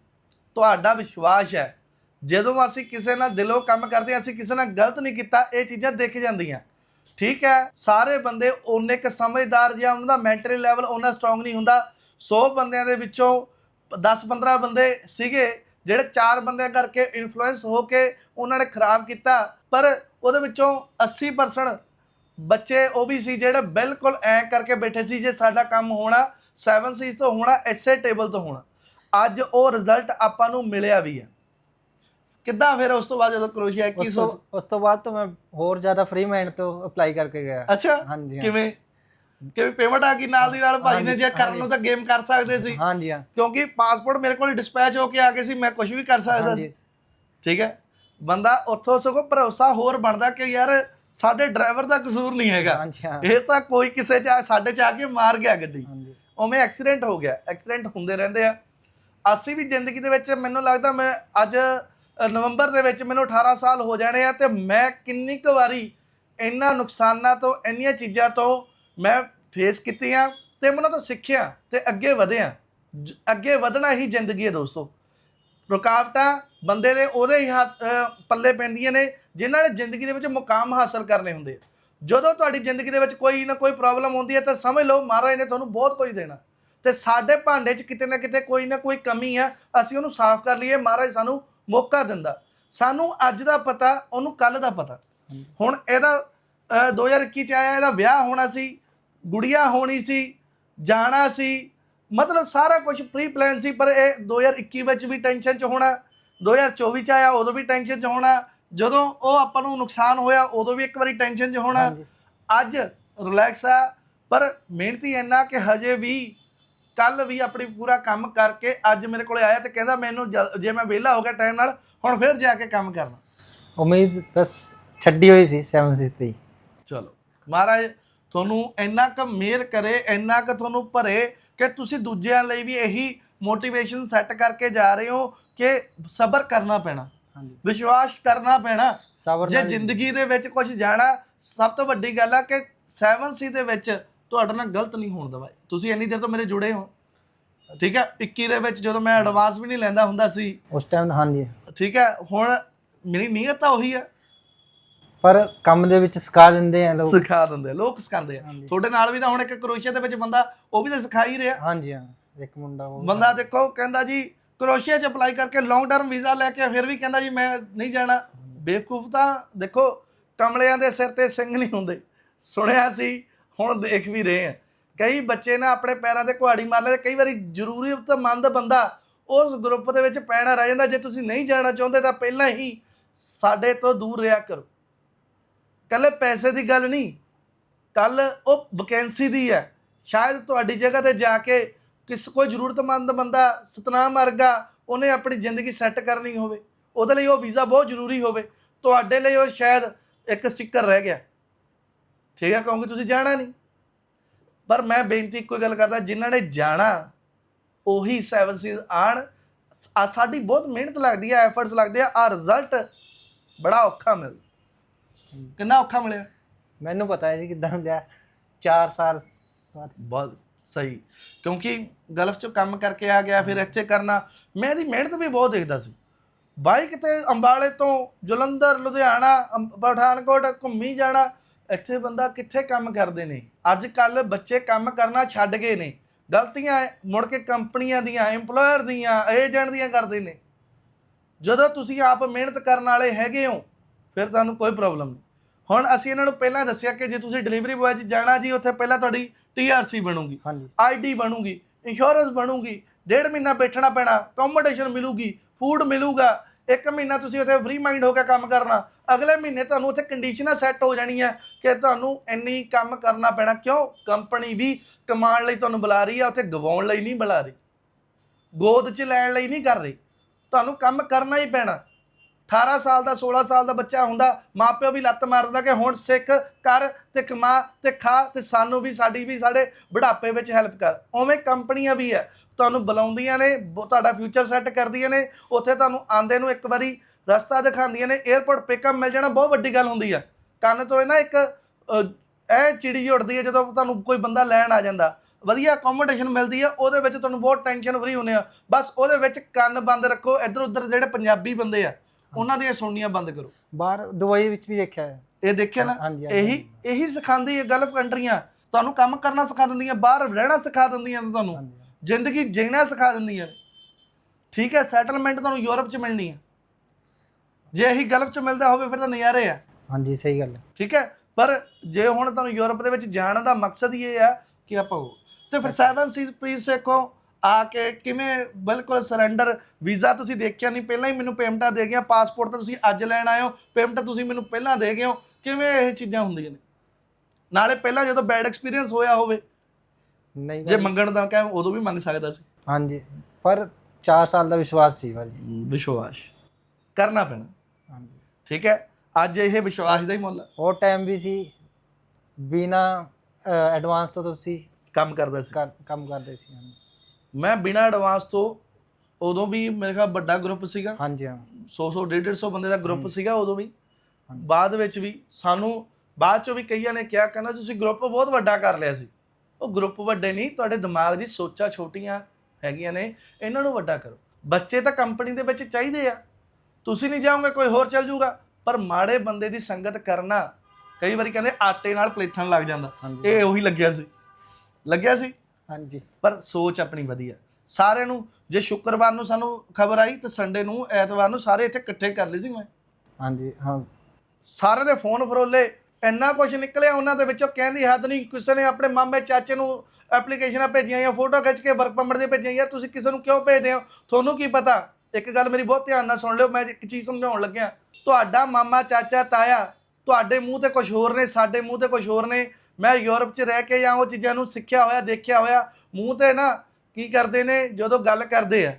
ਤੁਹਾਡਾ ਵਿਸ਼ਵਾਸ ਹੈ ਜਦੋਂ ਅਸੀਂ ਕਿਸੇ ਨਾਲ ਦਿਲੋਂ ਕੰਮ ਕਰਦੇ ਹਾਂ, ਅਸੀਂ ਕਿਸੇ ਨਾਲ ਗਲਤ ਨਹੀਂ ਕੀਤਾ ਇਹ ਚੀਜ਼ਾਂ ਦਿਖ ਜਾਂਦੀਆਂ। ਠੀਕ ਹੈ? ਸਾਰੇ ਬੰਦੇ ਓਨੇ ਕ ਸਮਝਦਾਰ ਜਾਂ ਉਹਨਾਂ ਦਾ ਮੈਂਟਲੀ ਲੈਵਲ ਉਹਨਾਂ ਸਟਰੋਂਗ ਨਹੀਂ ਹੁੰਦਾ। 100 ਬੰਦਿਆਂ ਦੇ ਵਿੱਚੋਂ 10-15 ਬੰਦੇ ਸੀਗੇ ਜਿਹੜੇ ਚਾਰ ਬੰਦਿਆਂ ਕਰਕੇ ਇਨਫਲੂਐਂਸ ਹੋ ਕੇ ਉਹਨਾਂ ਨੇ ਖਰਾਬ ਕੀਤਾ। ਪਰ ਉਹਦੇ ਵਿੱਚੋਂ 80% ਬੱਚੇ ਉਹ ਵੀ ਸੀ ਜਿਹੜੇ ਬਿਲਕੁਲ ਐ ਕਰਕੇ ਬੈਠੇ ਸੀ ਜੇ ਸਾਡਾ ਕੰਮ ਹੋਣਾ 7 ਸੀਜ਼ ਤੋਂ ਹੋਣਾ ਐਸੇ ਟੇਬਲ ਤੋਂ ਹੋਣਾ। ਅੱਜ ਉਹ ਰਿਜ਼ਲਟ ਆਪਾਂ ਨੂੰ ਮਿਲਿਆ ਵੀ ਹੈ। ਕਿੱਦਾਂ ਫਿਰ ਉਸ ਤੋਂ ਬਾਅਦ ਜਦੋਂ ਕਰੋਸ਼ੀਆ ਕੀ ਉਸ ਤੋਂ ਸੋਚ ਉਸ ਤੋਂ ਬਾਅਦ ਤਾਂ ਮੈਂ ਹੋਰ ਜ਼ਿਆਦਾ ਫ੍ਰੀ ਮਾਈਂਡ ਤੋਂ ਅਪਲਾਈ ਕਰਕੇ ਗਿਆ। ਅੱਛਾ? ਹਾਂਜੀ ਹਾਂ। ਕਿਵੇਂ? ਕਿਵੇਂ ਪੇਮੈਂਟ ਆ ਗਈ ਨਾਲ ਦੀ ਨਾਲ? ਭਾਈ ਨੇ ਹਾਂਜੀ, ਜੇ ਕਰਨ ਨੂੰ ਤਾਂ ਗੇਮ ਕਰ ਸਕਦੇ ਸੀ। ਹਾਂਜੀ ਹਾਂ। ਕਿਉਂਕਿ ਪਾਸਪੋਰਟ ਮੇਰੇ ਕੋਲ ਡਿਸਪੈਚ ਹੋ ਕੇ ਆ ਗਏ ਸੀ ਮੈਂ ਕੁਝ ਵੀ ਕਰ ਸਕਦਾ ਸੀ। ਹਾਂਜੀ। ਠੀਕ ਹੈ? ਬੰਦਾ ਉੱਥੋਂ ਸਗੋਂ ਭਰੋਸਾ ਹੋਰ ਬਣਦਾ ਕਿ ਯਾਰ ਸਾਡੇ ਡਰਾਈਵਰ ਦਾ ਕਸੂਰ ਨਹੀਂ ਹੈਗਾ। ਹਾਂਜੀ ਹਾਂ। ਇਹ ਤਾਂ ਕੋਈ ਕਿਸੇ ਚ ਆ- ਸਾਡੇ ਚ ਆ ਕੇ ਮਾਰ ਗਿਆ ਗੱਡੀ। ਹਾਂਜੀ। ਉਵੇਂ ਐਕਸੀਡੈਂਟ ਹੋ ਗਿਆ। ਐਕਸੀਡੈਂਟ ਹੁੰਦੇ ਰਹਿੰਦੇ ਆ। ਅਸੀਂ ਵੀ ਜ਼ਿੰਦਗੀ ਦੇ ਵਿੱਚ ਮੈਨੂੰ ਲੱਗਦਾ ਮੈਂ ਅੱਜ ਨਵੰਬਰ ਦੇ ਵਿੱਚ ਮੈਨੂੰ 18 ਸਾਲ ਹੋ ਜਾਣੇ ਆ ਤੇ ਮੈਂ ਕਿੰਨੀ ਕੁ ਵਾਰੀ ਇਹਨਾਂ ਨੁਕਸਾਨਾਂ ਤੋਂ, ਇੰਨੀਆਂ ਚੀਜ਼ਾਂ ਤੋਂ ਮੈਂ ਫੇਸ ਕੀਤੀਆਂ ਤੇ ਮੈਂ ਉਹਨਾਂ ਤੋਂ ਸਿੱਖਿਆ ਤੇ ਅੱਗੇ ਵਧਿਆ। ਜ- ਅੱਗੇ ਵਧਣਾ ਹੀ ਜ਼ਿੰਦਗੀ ਹੈ ਦੋਸਤੋ। ਰੁਕਾਵਟਾਂ ਬੰਦੇ ਦੇ ਉਹਦੇ ਹੀ ਹੱਥ ਪੱਲੇ ਪੈਂਦੀਆਂ ਨੇ, ਜਿਨ੍ਹਾਂ ਨੇ ਜ਼ਿੰਦਗੀ ਦੇ ਵਿੱਚ ਮੁਕਾਮ ਹਾਸਲ ਕਰਨੇ ਹੁੰਦੇ ਜਦੋਂ ਤੁਹਾਡੀ ਜ਼ਿੰਦਗੀ ਦੇ ਵਿੱਚ ਕੋਈ ਨਾ ਕੋਈ ਪ੍ਰੋਬਲਮ ਹੁੰਦੀ ਹੈ ਤਾਂ ਸਮਝ ਲਓ, ਮਹਾਰਾਜ ਨੇ ਤੁਹਾਨੂੰ ਬਹੁਤ ਕੁਝ ਦੇਣਾ। ਤੇ ਸਾਡੇ ਭਾਂਡੇ 'ਚ ਕਿਤੇ ਨਾ ਕਿਤੇ ਕੋਈ ਨਾ ਕੋਈ ਕਮੀ ਆ, ਅਸੀਂ ਉਹਨੂੰ ਸਾਫ਼ ਕਰ ਲਈਏ, ਮਹਾਰਾਜ ਸਾਨੂੰ ਮੌਕਾ ਦਿੰਦਾ। ਸਾਨੂੰ ਅੱਜ ਦਾ ਪਤਾ ਉਹਨੂੰ ਕੱਲ ਦਾ ਪਤਾ। ਹੁਣ ਇਹਦਾ ਅ, 2021 ਚ ਆਇਆ ਇਹਦਾ ਵਿਆਹ ਹੋਣਾ ਸੀ ਗੁੜੀਆ ਹੋਣੀ ਸੀ ਜਾਣਾ ਸੀ ਮਤਲਬ ਸਾਰਾ ਕੁਝ ਪ੍ਰੀ ਪਲਾਨ ਸੀ ਪਰ ਇਹ 2021 ਵਿੱਚ ਵੀ ਟੈਨਸ਼ਨ ਚ ਹੋਣਾ 2024 ਚ ਆਇਆ ਉਦੋਂ ਵੀ ਟੈਨਸ਼ਨ ਚ ਹੋਣਾ ਜਦੋਂ ਉਹ ਆਪਾਂ ਨੂੰ ਨੁਕਸਾਨ ਹੋਇਆ ਉਦੋਂ ਵੀ ਇੱਕ ਵਾਰੀ ਟੈਨਸ਼ਨ ਚ ਹੋਣਾ। ਹਾਂਜੀ। ਅੱਜ ਰਿਲੈਕਸ ਆ ਪਰ ਮਿਹਨਤੀ ਇੰਨਾ ਕਿ ਹਜੇ ਵੀ ਕੱਲ ਵੀ ਆਪਣੀ ਪੂਰਾ ਕੰਮ ਕਰਕੇ ਅੱਜ ਮੇਰੇ ਕੋਲੇ ਆਇਆ ਤੇ ਕਹਿੰਦਾ ਮੈਨੂੰ ਜਲ- ਜੇ ਮੈਂ ਵਿਹਲਾ ਹੋ ਗਿਆ ਟਾਈਮ ਨਾਲ ਹੁਣ ਫਿਰ ਜਾ ਕੇ ਕੰਮ ਕਰਨਾ। ਉਮੀਦ ਬਸ ਛੱਡੀ ਹੋਈ ਸੀ 7 ਸੀ ਤੇ ਹੀ। ਚਲੋ ਮਹਾਰਾਜ ਤੁਹਾਨੂੰ ਇੰਨਾ ਕੁ ਮਿਹਰ ਕਰੇ ਇੰਨਾ ਕੁ ਤੁਹਾਨੂੰ ਭਰੇ ਕਿ ਤੁਸੀਂ ਦੂਜਿਆਂ ਲਈ ਵੀ ਇਹੀ ਮੋਟੀਵੇਸ਼ਨ ਸੈੱਟ ਕਰਕੇ ਜਾ ਰਹੇ ਹੋ ਕਿ ਸਬਰ ਕਰਨਾ ਪੈਣਾ ਹਾਂਜੀ। ਵਿਸ਼ਵਾਸ ਕਰਨਾ ਪੈਣਾ। ਸਬਰ ਜੇ ਨਾਲ ਜ਼ਿੰਦਗੀ ਦੇ ਵਿੱਚ ਕੁਝ ਜਾਣਾ ਸਭ ਤੋਂ ਵੱਡੀ ਗੱਲ ਆ ਕਿ 7C ਦੇ ਵਿੱਚ ਤੁਹਾਡੇ ਨਾਲ ਗਲਤ ਨਹੀਂ ਹੋਣ ਦਵਾਈ। ਤੁਸੀਂ ਇੰਨੀ ਦੇਰ ਤੋਂ ਮੇਰੇ ਜੁੜੇ ਹੋ। ਠੀਕ ਹੈ? 21 ਦੇ ਵਿੱਚ ਜਦੋਂ ਮੈਂ ਐਡਵਾਂਸ ਵੀ ਨਹੀਂ ਲੈਂਦਾ ਹੁੰਦਾ ਸੀ। ਉਸ ਟਾਈਮ ਹਾਂਜੀ। ਠੀਕ ਹੈ? ਹੁਣ ਮੇਰੀ ਨੀਅਤ ਤਾਂ ਉਹੀ ਹੈ। ਪਰ ਕੰਮ ਦੇ ਵਿੱਚ ਸਿਖਾ ਦਿੰਦੇ ਆ ਲੋਕ। ਸਿਖਾ ਦਿੰਦੇ ਆ, ਲੋਕ ਸਿਖਾਉਂਦੇ ਆ। ਹਾਂਜੀ। ਤੁਹਾਡੇ ਨਾਲ ਵੀ ਤਾਂ ਹੁਣ ਇੱਕ ਕਰੋਸ਼ੀਆ ਦੇ ਵਿੱਚ ਬੰਦਾ ਉਹ ਵੀ ਤਾਂ ਸਿਖਾ ਹੀ ਰਿਹਾ। ਹਾਂਜੀ ਹਾਂ। ਇੱਕ ਮੁੰਡਾ ਉਹ ਬੰਦਾ ਦੇਖੋ ਕਹਿੰਦਾ ਜੀ ਕਰੋਸ਼ੀਆ 'ਚ ਅਪਲਾਈ ਕਰਕੇ ਲੌਂਗ ਟਰਮ ਵੀਜ਼ਾ ਲੈ ਕੇ ਫਿਰ ਵੀ ਕਹਿੰਦਾ ਜੀ ਮੈਂ ਨਹੀਂ ਜਾਣਾ। ਬੇਵਕੂਫ ਤਾਂ ਦੇਖੋ ਕਮਲਿਆਂ ਦੇ ਸਿਰ ਤੇ ਸਿੰਘ ਨਹੀਂ ਹੁੰਦੇ। ਸੁਣਿਆ ਸੀ? ਹੁਣ ਦੇਖ ਵੀ ਰਹੇ ਆ। ਕਈ ਬੱਚੇ ਨਾ ਆਪਣੇ ਪੈਰਾਂ ਤੇ ਕੁਹਾੜੀ ਮਾਰ ਲੈਂਦੇ, ਕਈ ਵਾਰੀ ਜ਼ਰੂਰਤਮੰਦ ਬੰਦਾ, ਉਸ ਗਰੁੱਪ ਦੇ ਵਿੱਚ ਪੈਣਾ ਰਹਿ ਜਾਂਦਾ, ਜੇ ਤੁਸੀਂ ਨਹੀਂ ਜਾਣਾ ਚਾਹੁੰਦੇ ਤਾਂ ਪਹਿਲਾਂ ਹੀ ਸਾਡੇ ਤੋਂ ਦੂਰ ਰਿਹਾ ਕਰੋ। ਕੱਲੇ ਪੈਸੇ ਦੀ ਗੱਲ ਨਹੀਂ, ਕੱਲ ਉਹ ਵੈਕੈਂਸੀ ਦੀ ਹੈ। ਸ਼ਾਇਦ ਤੁਹਾਡੀ ਜਗ੍ਹਾ ਤੇ ਜਾ ਕੇ ਕਿਸ ਕੋਈ ਜ਼ਰੂਰਤਮੰਦ ਬੰਦਾ ਸਤਨਾਮ ਵਰਗਾ ਉਹਨੇ ਆਪਣੀ ਜ਼ਿੰਦਗੀ ਸੈੱਟ ਕਰਨੀ ਹੋਵੇ, ਉਹਦੇ ਲਈ ਉਹ ਵੀਜ਼ਾ ਬਹੁਤ ਜ਼ਰੂਰੀ ਹੋਵੇ। ਤੁਹਾਡੇ ਲਈ ਉਹ ਸ਼ਾਇਦ ਇੱਕ ਸਟicker ਰਹਿ ਗਿਆ। ਠੀਕ ਹੈ ਕਿਉਂਕਿ ਤੁਸੀਂ ਜਾਣਾ ਨਹੀਂ। ਪਰ ਮੈਂ ਬੇਨਤੀ ਇੱਕੋ ਗੱਲ ਕਰਦਾ ਜਿਨ੍ਹਾਂ ਨੇ ਜਾਣਾ ਉਹੀ ਸੈਵਨ ਸੀਜ਼ ਆਣ ਆ ਸਾਡੀ ਬਹੁਤ ਮਿਹਨਤ ਲੱਗਦੀ ਹੈ ਐਫਰਟਸ ਲੱਗਦੇ ਆ ਆ ਰਿਜ਼ਲਟ ਬੜਾ ਔਖਾ ਮਿਲ ਕਿੰਨਾ ਔਖਾ ਮਿਲਿਆ? ਮੈਨੂੰ ਪਤਾ ਹੈ ਜੀ ਕਿਦਾਂ ਹੁੰਦਾ 4 ਸਾਲ ਬਹੁਤ ਸਹੀ। ਕਿਉਂਕਿ ਗਲਫ ਚੋਂ ਕੰਮ ਕਰਕੇ ਆ ਗਿਆ ਫਿਰ ਇੱਥੇ ਕਰਨਾ। ਮੈਂ ਇਹਦੀ ਮਿਹਨਤ ਵੀ ਬਹੁਤ ਦੇਖਦਾ ਸੀ। ਬਾਈਕ ਤੇ ਅੰਬਾਲੇ ਤੋਂ ਜਲੰਧਰ ਲੁਧਿਆਣਾ ਪਠਾਨਕੋਟ ਘੁੰਮੀ ਜਾਣਾ ਇੱਥੇ ਬੰਦਾ ਕਿੱਥੇ ਕੰਮ ਕਰਦੇ ਨੇ? ਅੱਜ ਕੱਲ ਬੱਚੇ ਕੰਮ ਕਰਨਾ ਛੱਡ ਗਏ ਨੇ। ਗਲਤੀਆਂ ਮੁੜ ਕੇ ਕੰਪਨੀਆਂ ਦੀਆਂ EMPLOYER ਦੀਆਂ ਏਜੰਟ ਦੀਆਂ ਕਰਦੇ ਨੇ। ਜਦੋਂ ਤੁਸੀਂ ਆਪ ਮਿਹਨਤ ਕਰਨ ਵਾਲੇ ਹੈਗੇ ਹੋ ਫਿਰ ਤੁਹਾਨੂੰ ਕੋਈ ਪ੍ਰੋਬਲਮ ਨਹੀਂ। ਹੁਣ ਅਸੀਂ ਇਹਨਾਂ ਨੂੰ ਪਹਿਲਾਂ ਦੱਸਿਆ ਕਿ ਜੇ ਤੁਸੀਂ ਡਿਲੀਵਰੀ ਬॉय 'ਚ ਜਾਣਾ ਜੀ ਉੱਥੇ ਪਹਿਲਾਂ ਤੁਹਾਡੀ TRC ਬਣੂਗੀ ਆਈਡੀ ਬਣੂਗੀ ਇੰਸ਼ੋਰੈਂਸ ਬਣੂਗੀ ਡੇਢ ਮਹੀਨਾ ਬੈਠਣਾ ਪੈਣਾ ਅਕੋਮੋਡੇਸ਼ਨ ਮਿਲੂਗੀ ਫੂਡ ਮਿਲੂਗਾ ਇੱਕ ਮਹੀਨਾ ਤੁਸੀਂ ਉੱਥੇ ਫ੍ਰੀ ਮਾਈਂਡ ਹੋ ਕੇ ਕੰਮ ਕਰਨਾ, ਅਗਲੇ ਮਹੀਨੇ ਤੁਹਾਨੂੰ ਉੱਥੇ ਕੰਡੀਸ਼ਨਾਂ ਸੈੱਟ ਹੋ ਜਾਣੀਆਂ ਕਿ ਤੁਹਾਨੂੰ ਇੰਨੀ ਕੰਮ ਕਰਨਾ ਪੈਣਾ, ਕਿਉਂ? ਕੰਪਨੀ ਵੀ ਕਮਾਉਣ ਲਈ ਤੁਹਾਨੂੰ ਬੁਲਾ ਰਹੀ ਹੈ ਉੱਥੇ ਗਵਾਉਣ ਲਈ ਨਹੀਂ ਬੁਲਾ ਰਹੀ, ਗੋਦ 'ਚ ਲੈਣ ਲਈ ਨਹੀਂ ਕਰ ਰਹੀ, ਤੁਹਾਨੂੰ ਕੰਮ ਕਰਨਾ ਹੀ ਪੈਣਾ। 18 ਸਾਲ ਦਾ 16 ਸਾਲ ਦਾ ਬੱਚਾ ਹੁੰਦਾ, ਮਾਪਿਓ ਵੀ ਲੱਤ ਮਾਰਦਾ ਕਿ ਹੁਣ ਸਿੱਖ ਕਰ ਤੇ ਕਮਾ ਤੇ ਖਾ ਤੇ ਸਾਨੂੰ ਵੀ, ਸਾਡੀ ਵੀ, ਸਾਡੇ ਬੁਢਾਪੇ ਵਿੱਚ ਹੈਲਪ ਕਰ, ਉਵੇਂ ਕੰਪਨੀਆਂ ਵੀ ਹੈ। ਤੁਹਾਨੂੰ ਬੁਲਾਉਂਦੀਆਂ ਨੇ ਤੁਹਾਡਾ ਫਿਊਚਰ ਸੈੱਟ ਕਰਦੀਆਂ ਨੇ ਉੱਥੇ ਤੁਹਾਨੂੰ ਆਂਦੇ ਨੂੰ ਇੱਕ ਵਾਰੀ ਰਸਤਾ ਦਿਖਾਉਂਦੀਆਂ ਨੇ 에어ਪੋਰਟ ਪਿਕਅਪ ਮਿਲ ਜਾਣਾ ਬਹੁਤ ਵੱਡੀ ਗੱਲ ਹੁੰਦੀ ਆ। ਕੰਨ ਤੋਂ ਇਹ ਨਾ ਇੱਕ ਇਹ ਚਿੜੀ ਉੱਡਦੀ ਹੈ ਜਦੋਂ ਤੁਹਾਨੂੰ ਕੋਈ ਬੰਦਾ ਲੈਣ ਆ ਜਾਂਦਾ। ਵਧੀਆ ਅਕੋਮੋਡੇਸ਼ਨ ਮਿਲਦੀ ਹੈ ਉਹਦੇ ਵਿੱਚ ਤੁਹਾਨੂੰ ਬਹੁਤ ਟੈਨਸ਼ਨ ਫਰੀ ਹੁੰਦੇ ਆ। ਬਸ ਉਹਦੇ ਵਿੱਚ ਕੰਨ ਬੰਦ ਰੱਖੋ ਇੱਧਰ ਉੱਧਰ ਜਿਹੜੇ ਪੰਜਾਬੀ ਬੰਦੇ ਆ ਉਹਨਾਂ ਦੀਆਂ ਸੁਣਨੀਆਂ ਬੰਦ ਕਰੋ। ਬਾਹਰ ਦੁਬਈ ਵਿੱਚ ਵੀ ਦੇਖਿਆ ਹੈ। ਇਹ ਦੇਖਿਆ ਨਾ? ਇਹੀ। ਇਹੀ ਸਿਖਾਉਂਦੀ ਹੈ ਗਲਫ ਕੰਟਰੀਆਂ। ਤੁਹਾਨੂੰ ਕੰਮ ਕਰਨਾ ਸਿਖਾ ਦਿੰਦੀਆਂ ਬਾਹਰ ਰਹਿਣਾ ਸਿਖਾ ਦਿੰਦੀਆਂ ਤੁਹਾਨੂੰ। ਜ਼ਿੰਦਗੀ ਜੀਣਾ ਸਿਖਾ ਦਿੰਦੀਆਂ ਨੇ ਠੀਕ ਹੈ ਸੈਟਲਮੈਂਟ ਤੁਹਾਨੂੰ ਯੂਰਪ 'ਚ ਮਿਲਣੀ ਹੈ ਜੇ ਇਹੀ ਗਲਫ 'ਚ ਮਿਲਦਾ ਹੋਵੇ ਫਿਰ ਤਾਂ ਨਜ਼ਾਰੇ ਆ। ਹਾਂਜੀ ਸਹੀ ਗੱਲ ਹੈ ਠੀਕ ਹੈ ਪਰ ਜੇ ਹੁਣ ਤੁਹਾਨੂੰ ਯੂਰਪ ਦੇ ਵਿੱਚ ਜਾਣ ਦਾ ਮਕਸਦ ਹੀ ਇਹ ਆ ਕਿ ਆਪਾਂ ਉਹ ਤੇ ਫਿਰ 7 ਸੀਜ਼ ਪਲੀਜ਼ ਦੇਖੋ ਆ ਕੇ ਕਿਵੇਂ ਬਿਲਕੁਲ ਸਰੈਂਡਰ ਵੀਜ਼ਾ ਤੁਸੀਂ ਦੇਖਿਆ ਨਹੀਂ ਪਹਿਲਾਂ ਹੀ ਮੈਨੂੰ ਪੇਮੈਂਟਾਂ ਦੇ ਗਿਆ ਪਾਸਪੋਰਟ ਤਾਂ ਤੁਸੀਂ ਅੱਜ ਲੈਣ ਆਏ ਹੋ ਪੇਮੈਂਟ ਤੁਸੀਂ ਮੈਨੂੰ ਪਹਿਲਾਂ ਦੇ ਗਏ ਹੋ ਕਿਵੇਂ ਇਹ ਚੀਜ਼ਾਂ ਹੁੰਦੀਆਂ ਨੇ? ਨਾਲੇ ਪਹਿਲਾਂ ਜਦੋਂ ਬੈਡ ਐਕਸਪੀਰੀਅੰਸ ਹੋਇਆ ਹੋਵੇ ਨਹੀਂ ਜੇ ਭਾਜੀ। ਮੰਗਣ ਦਾ ਕਹਿ ਉਦੋਂ ਵੀ ਮੰਗ ਸਕਦਾ ਸੀ। ਹਾਂਜੀ ਪਰ 4 ਸਾਲ ਦਾ ਵਿਸ਼ਵਾਸ ਸੀ ਭਾਜੀ। ਵਿਸ਼ਵਾਸ। ਕਰਨਾ ਪੈਣਾ। ਹਾਂਜੀ। ਠੀਕ ਹੈ? ਅੱਜ ਇਹ ਵਿਸ਼ਵਾਸ ਦਾ ਹੀ ਮੁੱਲ ਹੈ। ਉਹ ਟਾਈਮ ਵੀ ਸੀ ਬਿਨਾ ਐਡਵਾਂਸ ਤੋਂ ਤੁਸੀਂ ਕੰਮ ਕਰਦਾ ਸੀ। ਕਰ- ਕੰਮ ਕਰਦੇ ਸੀ ਹਾਂਜੀ। ਮੈਂ ਬਿਨਾਂ ਐਡਵਾਂਸ ਤੋਂ ਉਦੋਂ ਵੀ ਮੇਰੇ ਖਿਆਲ ਵੱਡਾ ਗਰੁੱਪ ਸੀਗਾ। ਹਾਂਜੀ ਹਾਂ। 100 100 150 ਬੰਦੇ ਦਾ ਗਰੁੱਪ ਹਮ। ਸੀਗਾ ਉਦੋਂ ਵੀ। ਹਾਂਜੀ। ਬਾਅਦ ਵਿੱਚ ਵੀ ਸਾਨੂੰ ਬਾਅਦ ਚੋਂ ਵੀ ਕਈਆਂ ਨੇ ਕਿਹਾ ਕਹਿੰਦਾ ਤੁਸੀਂ ਗਰੁੱਪ ਬਹੁਤ ਵੱਡਾ ਕਰ ਲਿਆ ਸੀ। ਉਹ ਗਰੁੱਪ ਵੱਡੇ ਨਹੀਂ ਤੁਹਾਡੇ ਦਿਮਾਗ ਦੀ ਸੋਚਾਂ ਛੋਟੀਆਂ ਹੈਗੀਆਂ ਨੇ ਇਹਨਾਂ ਨੂੰ ਵੱਡਾ ਕਰੋ। ਬੱਚੇ ਤਾਂ ਕੰਪਨੀ ਦੇ ਵਿੱਚ ਚਾਹੀਦੇ ਆ। ਤੁਸੀਂ ਨਹੀਂ ਜਾਓਗੇ ਕੋਈ ਹੋਰ ਚੱਲ ਜਾਊਗਾ। ਪਰ ਮਾੜੇ ਬੰਦੇ ਦੀ ਸੰਗਤ ਕਰਨਾ ਕਈ ਵਾਰੀ ਕਹਿੰਦੇ ਆਟੇ ਨਾਲ ਪਲੇਥਣ ਲੱਗ ਜਾਂਦਾ। ਇਹ ਉਹੀ ਲੱਗਿਆ ਸੀ। ਲੱਗਿਆ ਸੀ? ਹਾਂਜੀ। ਪਰ ਸੋਚ ਆਪਣੀ ਵਧੀਆ। ਸਾਰਿਆਂ ਨੂੰ ਜੇ ਸ਼ੁੱਕਰਵਾਰ ਨੂੰ ਸਾਨੂੰ ਖਬਰ ਆਈ ਤਾਂ ਸੰਡੇ ਨੂੰ ਐਤਵਾਰ ਨੂੰ ਸਾਰੇ ਇੱਥੇ ਇਕੱਠੇ ਕਰ ਲਏ ਸੀ ਮੈਂ। ਹਾਂਜੀ ਹਾਂ। ਸਾਰੇ ਦੇ ਫੋਨ ਫਰੋਲੇ। ਇੰਨਾ ਕੁਝ ਨਿਕਲਿਆ ਉਹਨਾਂ ਦੇ ਵਿੱਚੋਂ, ਕਹਿੰਦੀ ਹੱਦ ਨਹੀਂ, ਕਿਸੇ ਨੇ ਆਪਣੇ ਮਾਮੇ ਚਾਚੇ ਨੂੰ ਐਪਲੀਕੇਸ਼ਨਾਂ ਭੇਜੀਆਂ ਜਾਂ ਫੋਟੋ ਖਿੱਚ ਕੇ ਵਰਕ ਪਰਮਿਟ ਦੇ ਭੇਜੀਆਂ, ਯਾਰ ਤੁਸੀਂ ਕਿਸੇ ਨੂੰ ਕਿਉਂ ਭੇਜਦੇ ਹੋ? ਤੁਹਾਨੂੰ ਕੀ ਪਤਾ? ਇੱਕ ਗੱਲ ਮੇਰੀ ਬਹੁਤ ਧਿਆਨ ਨਾਲ ਸੁਣ ਲਿਓ, ਮੈਂ ਇੱਕ ਚੀਜ਼ ਸਮਝਾਉਣ ਲੱਗਿਆ। ਤੁਹਾਡਾ ਮਾਮਾ, ਚਾਚਾ, ਤਾਇਆ ਤੁਹਾਡੇ ਮੂੰਹ ਤੇ ਕੁਝ ਹੋਰ ਨੇ, ਸਾਡੇ ਮੂੰਹ ਤੇ ਕੁਝ ਹੋਰ ਨੇ। ਮੈਂ ਯੂਰਪ 'ਚ ਰਹਿ ਕੇ ਜਾਂ ਉਹ ਚੀਜ਼ਾਂ ਨੂੰ ਸਿੱਖਿਆ ਹੋਇਆ, ਦੇਖਿਆ ਹੋਇਆ, ਮੂੰਹ ਤੇ ਨਾ ਕੀ ਕਰਦੇ ਨੇ, ਜਦੋਂ ਗੱਲ ਕਰਦੇ ਆ,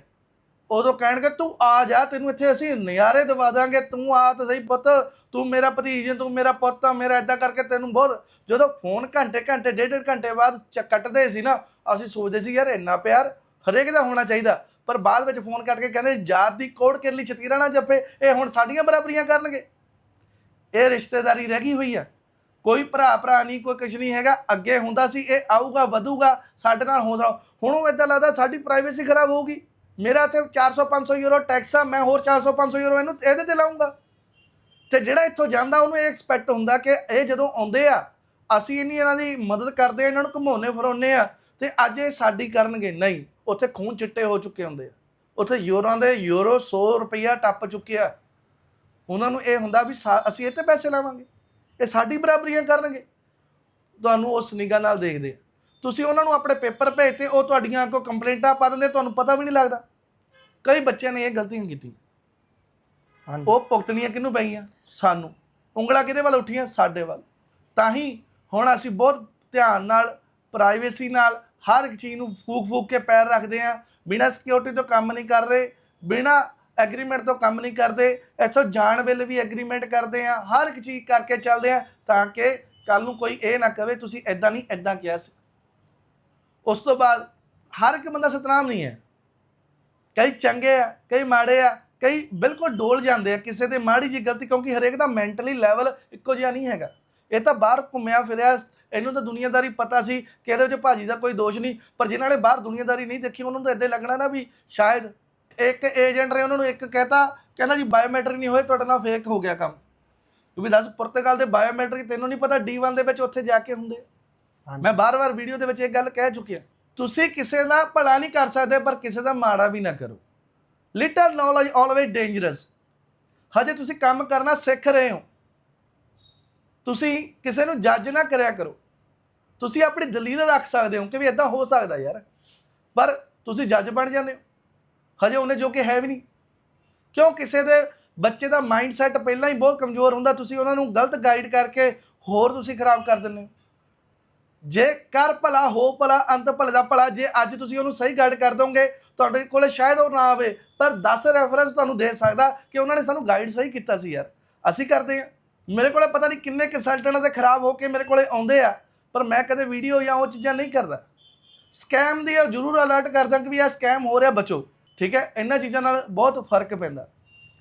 ਉਦੋਂ ਕਹਿਣਗੇ, ਤੂੰ ਆ ਜਾ, ਤੈਨੂੰ ਇੱਥੇ ਅਸੀਂ ਨਜ਼ਾਰੇ ਦਵਾ ਦਾਂਗੇ, ਤੂੰ ਆ ਤਾਂ ਸਹੀ ਪੁੱਤ ਤੂੰ ਮੇਰਾ ਭਤੀਜ ਹੈ, ਤੂੰ ਮੇਰਾ ਪੁੱਤ ਆ ਮੇਰਾ ਇਦਾਂ ਕਰਕੇ ਤੈਨੂੰ ਬਹੁਤ ਜਦੋਂ ਫੋਨ ਘੰਟੇ ਘੰਟੇ ਡੇਢ ਡੇਢ ਘੰਟੇ ਬਾਅਦ ਚ- ਕੱਟਦੇ ਸੀ ਨਾ ਅਸੀਂ ਸੋਚਦੇ ਸੀ ਯਾਰ ਇੰਨਾ ਪਿਆਰ ਹਰੇਕ ਦਾ ਹੋਣਾ ਚਾਹੀਦਾ ਪਰ ਬਾਅਦ ਵਿੱਚ ਫੋਨ ਕੱਟ ਕੇ ਕਹਿੰਦੇ ਜਾਤ ਦੀ ਕੋੜ ਕਿਰਲੀ ਛਤੀਰਾ ਨਾ ਜੱਫੇ ਇਹ ਹੁਣ ਸਾਡੀਆਂ ਬਰਾਬਰੀਆਂ ਕਰਨਗੇ। ਇਹ ਰਿਸ਼ਤੇਦਾਰੀ ਰਹਿ ਗਈ ਹੋਈ ਆ। ਕੋਈ ਭਰਾ ਭਰਾ ਨਹੀਂ ਕੋਈ ਕੁਛ ਨਹੀਂ ਹੈਗਾ ਅੱਗੇ ਹੁੰਦਾ ਸੀ ਇਹ ਆਊਗਾ ਵਧੂਗਾ ਸਾਡੇ ਨਾਲ ਹੋਦਾ ਹੁਣ ਉਹ ਇਦਾਂ ਲੱਗਦਾ ਸਾਡੀ ਪ੍ਰਾਈਵੇਸੀ ਖਰਾਬ ਹੋਊਗੀ। ਮੇਰਾ ਇੱਥੇ 400 500 ਯੂਰੋ ਟੈਕਸ ਆ ਮੈਂ ਹੋਰ 400 500 ਯੂਰੋ ਇਹਨੂੰ ਇਹਦੇ ਤੇ ਲਾਉਂਗਾ ਤੇ ਜਿਹੜਾ ਇੱਥੋਂ ਜਾਂਦਾ, ਉਹਨੂੰ ਇਹ ਐਕਸਪੈਕਟ ਹੁੰਦਾ ਕਿ ਇਹ ਜਦੋਂ ਆਉਂਦੇ ਆ, ਅਸੀਂ ਇੰਨੀ ਇਹਨਾਂ ਦੀ ਮਦਦ ਕਰਦੇ ਆ, ਇਹਨਾਂ ਨੂੰ ਘਮਾਉਨੇ ਫਰਾਉਨੇ ਆ, ਤੇ ਅੱਜ ਇਹ ਸਾਡੀ ਕਰਨਗੇ। ਨਹੀਂ, ਉੱਥੇ ਖੂਨ ਚਿੱਟੇ ਹੋ ਚੁੱਕੇ ਹੁੰਦੇ ਆ। ਉੱਥੇ ਯੂਰੋਆਂ ਦੇ ਯੂਰੋ 100 ਰੁਪਈਆ ਟੱਪ ਚੁੱਕਿਆ। ਉਹਨਾਂ ਨੂੰ ਇਹ ਹੁੰਦਾ ਵੀ ਸਾ- ਅਸੀਂ ਇਹ ਤੇ ਪੈਸੇ ਲਾਵਾਂਗੇ। ਇਹ ਸਾਡੀ ਬਰਾਬਰੀਆਂ ਕਰਨਗੇ। ਤੁਹਾਨੂੰ ਉਸ ਨਿਗਾਹ ਨਾਲ ਦੇਖਦੇ ਆ। ਤੁਸੀਂ ਉਹਨਾਂ ਨੂੰ ਆਪਣੇ ਪੇਪਰ ਭੇਜਤੇ, ਉਹ ਤੁਹਾਡੀਆਂ ਅੱਗੋਂ ਕੰਪਲੇਂਟਾਂ ਪਾ ਦਿੰਦੇ, ਤੁਹਾਨੂੰ ਪਤਾ ਵੀ ਨਹੀਂ ਲੱਗਦਾ। ਕਈ ਬੱਚਿਆਂ ਨੇ ਇਹ ਗਲਤੀਆਂ ਕੀਤੀਆਂ। ਉਹ ਭੁਗਤਣੀਆਂ ਕਿਹਨੂੰ ਪਈਆਂ? ਸਾਨੂੰ। ਉਂਗਲਾਂ ਕਿਹਦੇ ਵੱਲ ਉੱਠੀਆਂ? ਸਾਡੇ ਵੱਲ। ਤਾਂ ਹੀ ਹੁਣ ਅਸੀਂ ਬਹੁਤ ਧਿਆਨ ਨਾਲ ਪ੍ਰਾਈਵੇਸੀ ਨਾਲ ਹਰ ਇੱਕ ਚੀਜ਼ ਨੂੰ ਫੂਕ ਫੂਕ ਕੇ ਪੈਰ ਰੱਖਦੇ ਆ ਬਿਨਾਂ ਸਿਕਿਉਰਿਟੀ ਤੋਂ ਕੰਮ ਨਹੀਂ ਕਰ ਰਹੇ, ਬਿਨਾਂ ਐਗਰੀਮੈਂਟ ਤੋਂ ਕੰਮ ਨਹੀਂ ਕਰਦੇ, ਇੱਥੋਂ ਜਾਣ ਵੇਲੇ ਵੀ ਐਗਰੀਮੈਂਟ ਕਰਦੇ ਆ ਹਰ ਇੱਕ ਚੀਜ਼ ਕਰਕੇ ਚੱਲਦੇ ਆ ਤਾਂ ਕਿ ਕੱਲ ਨੂੰ ਕੋਈ ਇਹ ਨਾ ਕਵੇ, ਤੁਸੀਂ ਐਦਾਂ ਨਹੀਂ ਐਦਾਂ ਕਿਹਾ ਸੀ। ਉਸ ਤੋਂ ਬਾਅਦ ਹਰ ਇੱਕ ਬੰਦਾ ਸਤਨਾਮ ਨਹੀਂ ਹੈ। ਕਈ ਚੰਗੇ ਆ, ਕਈ ਮਾੜੇ ਆ ਕਈ ਬਿਲਕੁਲ ਡੋਲ ਜਾਂਦੇ ਆ ਕਿਸੇ ਦੇ ਮਾੜੀ ਜੀ ਗਲਤੀ ਕਿਉਂਕਿ ਹਰੇਕ ਦਾ ਮੈਂਟਲੀ ਲੈਵਲ ਇੱਕੋ ਜਿਹਾ ਨਹੀਂ ਹੈਗਾ। ਇਹ ਤਾਂ ਬਾਹਰ ਘੁੰਮਿਆ ਫਿਰਿਆ ਇਹਨੂੰ ਤਾਂ ਦੁਨੀਆਦਾਰੀ ਪਤਾ ਸੀ ਕਿ ਇਹਦੇ ਵਿੱਚ ਭਾਜੀ ਦਾ ਕੋਈ ਦੋਸ਼ ਨਹੀਂ ਪਰ ਜਿਨ੍ਹਾਂ ਨੇ ਬਾਹਰ ਦੁਨੀਆਦਾਰੀ ਨਹੀਂ ਦੇਖੀ ਉਹਨਾਂ ਨੂੰ ਤਾਂ ਇੱਦਾਂ ਲੱਗਣਾ ਨਾ ਵੀ ਸ਼ਾਇਦ ਇੱਕ ਏਜੰਟ ਨੇ ਉਹਨਾਂ ਨੂੰ ਇੱਕ ਕਹਤਾ ਕਹਿੰਦਾ ਜੀ ਬਾਇਓਮੈਟ੍ਰਿਕ ਨਹੀਂ ਹੋਏ ਤੁਹਾਡਾ ਨਾਲ ਫੇਕ ਹੋ ਗਿਆ ਕੰਮ। ਤੂੰ ਵੀ ਦੱਸ ਪੁਰਤਗਾਲ ਦੇ ਬਾਇਓਮੈਟ੍ਰਿਕ ਤੈਨੂੰ ਨਹੀਂ ਪਤਾ D1 ਦੇ ਵਿੱਚ ਉੱਥੇ ਜਾ ਕੇ ਹੁੰਦੇ। ਮੈਂ ਬਾਰ-ਬਾਰ ਵੀਡੀਓ ਦੇ ਵਿੱਚ ਇਹ ਗੱਲ ਕਹਿ ਚੁੱਕਿਆ ਤੁਸੀਂ ਕਿਸੇ ਦਾ ਭਲਾ ਨਹੀਂ ਕਰ ਸਕਦੇ ਪਰ ਕਿਸੇ ਦਾ ਮਾੜਾ ਵੀ ਨਾ ਕਰੋ। ਲਿਟਲ ਨੌਲੇਜ ਆਲਵੇਜ਼ ਡੇਂਜਰਸ ਹਜੇ ਤੁਸੀਂ ਕੰਮ ਕਰਨਾ ਸਿੱਖ ਰਹੇ ਹੋ। ਤੁਸੀਂ ਕਿਸੇ ਨੂੰ ਜੱਜ ਨਾ ਕਰਿਆ ਕਰੋ। ਤੁਸੀਂ ਆਪਣੀ ਦਲੀਲ ਰੱਖ ਸਕਦੇ ਹੋ ਕਿ ਵੀ ਇਦਾਂ ਹੋ ਸਕਦਾ ਯਾਰ। ਪਰ ਤੁਸੀਂ ਜੱਜ ਬਣ ਜਾਂਦੇ ਹੋ। ਹਜੇ ਉਹਨੇ ਜੋ ਕਿ ਹੈ ਵੀ ਨਹੀਂ। ਕਿਉਂ? ਕਿਸੇ ਦੇ ਬੱਚੇ ਦਾ ਮਾਈਂਡ ਸੈਟ ਪਹਿਲਾਂ ਹੀ ਬਹੁਤ ਕਮਜ਼ੋਰ ਹੁੰਦਾ। ਤੁਸੀਂ ਉਹਨਾਂ ਨੂੰ ਗਲਤ ਗਾਈਡ ਕਰਕੇ ਹੋਰ ਤੁਸੀਂ ਖਰਾਬ ਕਰ ਦਿੰਦੇ ਹੋ। ਜੇ ਕਰ ਭਲਾ, ਹੋ ਭਲਾ, ਅੰਤ ਭਲੇ ਦਾ ਭਲਾ, ਜੇ ਅੱਜ ਤੁਸੀਂ ਉਹਨੂੰ ਸਹੀ ਗਾਈਡ ਕਰ ਦੋਗੇ ਤੁਹਾਡੇ ਕੋਲੇ ਸ਼ਾਇਦ ਉਹ ਨਾ ਆਵੇ, ਪਰ 10 ਰੈਫਰੈਂਸ ਤੁਹਾਨੂੰ ਦੇ ਸਕਦਾ ਕਿ ਉਹਨਾਂ ਨੇ ਸਾਨੂੰ ਗਾਈਡ ਸਹੀ ਕੀਤਾ ਸੀ ਯਾਰ। ਅਸੀਂ ਕਰਦੇ ਆ ਮੇਰੇ ਕੋਲੇ ਪਤਾ ਨਹੀਂ ਕਿੰਨੇ ਕੰਸਲਟੈਂਟਾਂ ਦੇ ਖਰਾਬ ਹੋ ਕੇ ਮੇਰੇ ਕੋਲੇ ਆਉਂਦੇ ਆ, ਪਰ ਮੈਂ ਕਦੇ ਵੀਡੀਓ ਜਾਂ ਉਹ ਚੀਜ਼ਾਂ ਨਹੀਂ ਕਰਦਾ। ਸਕੈਮ ਦੀ ਜ਼ਰੂਰ ਅਲਰਟ ਕਰਦਾ ਕਿ ਵੀ ਇਹ ਸਕੈਮ ਹੋ ਰਿਹਾ, ਬਚੋ। ਠੀਕ ਹੈ? ਇਹਨਾਂ ਚੀਜ਼ਾਂ ਨਾਲ ਬਹੁਤ ਫ਼ਰਕ ਪੈਂਦਾ।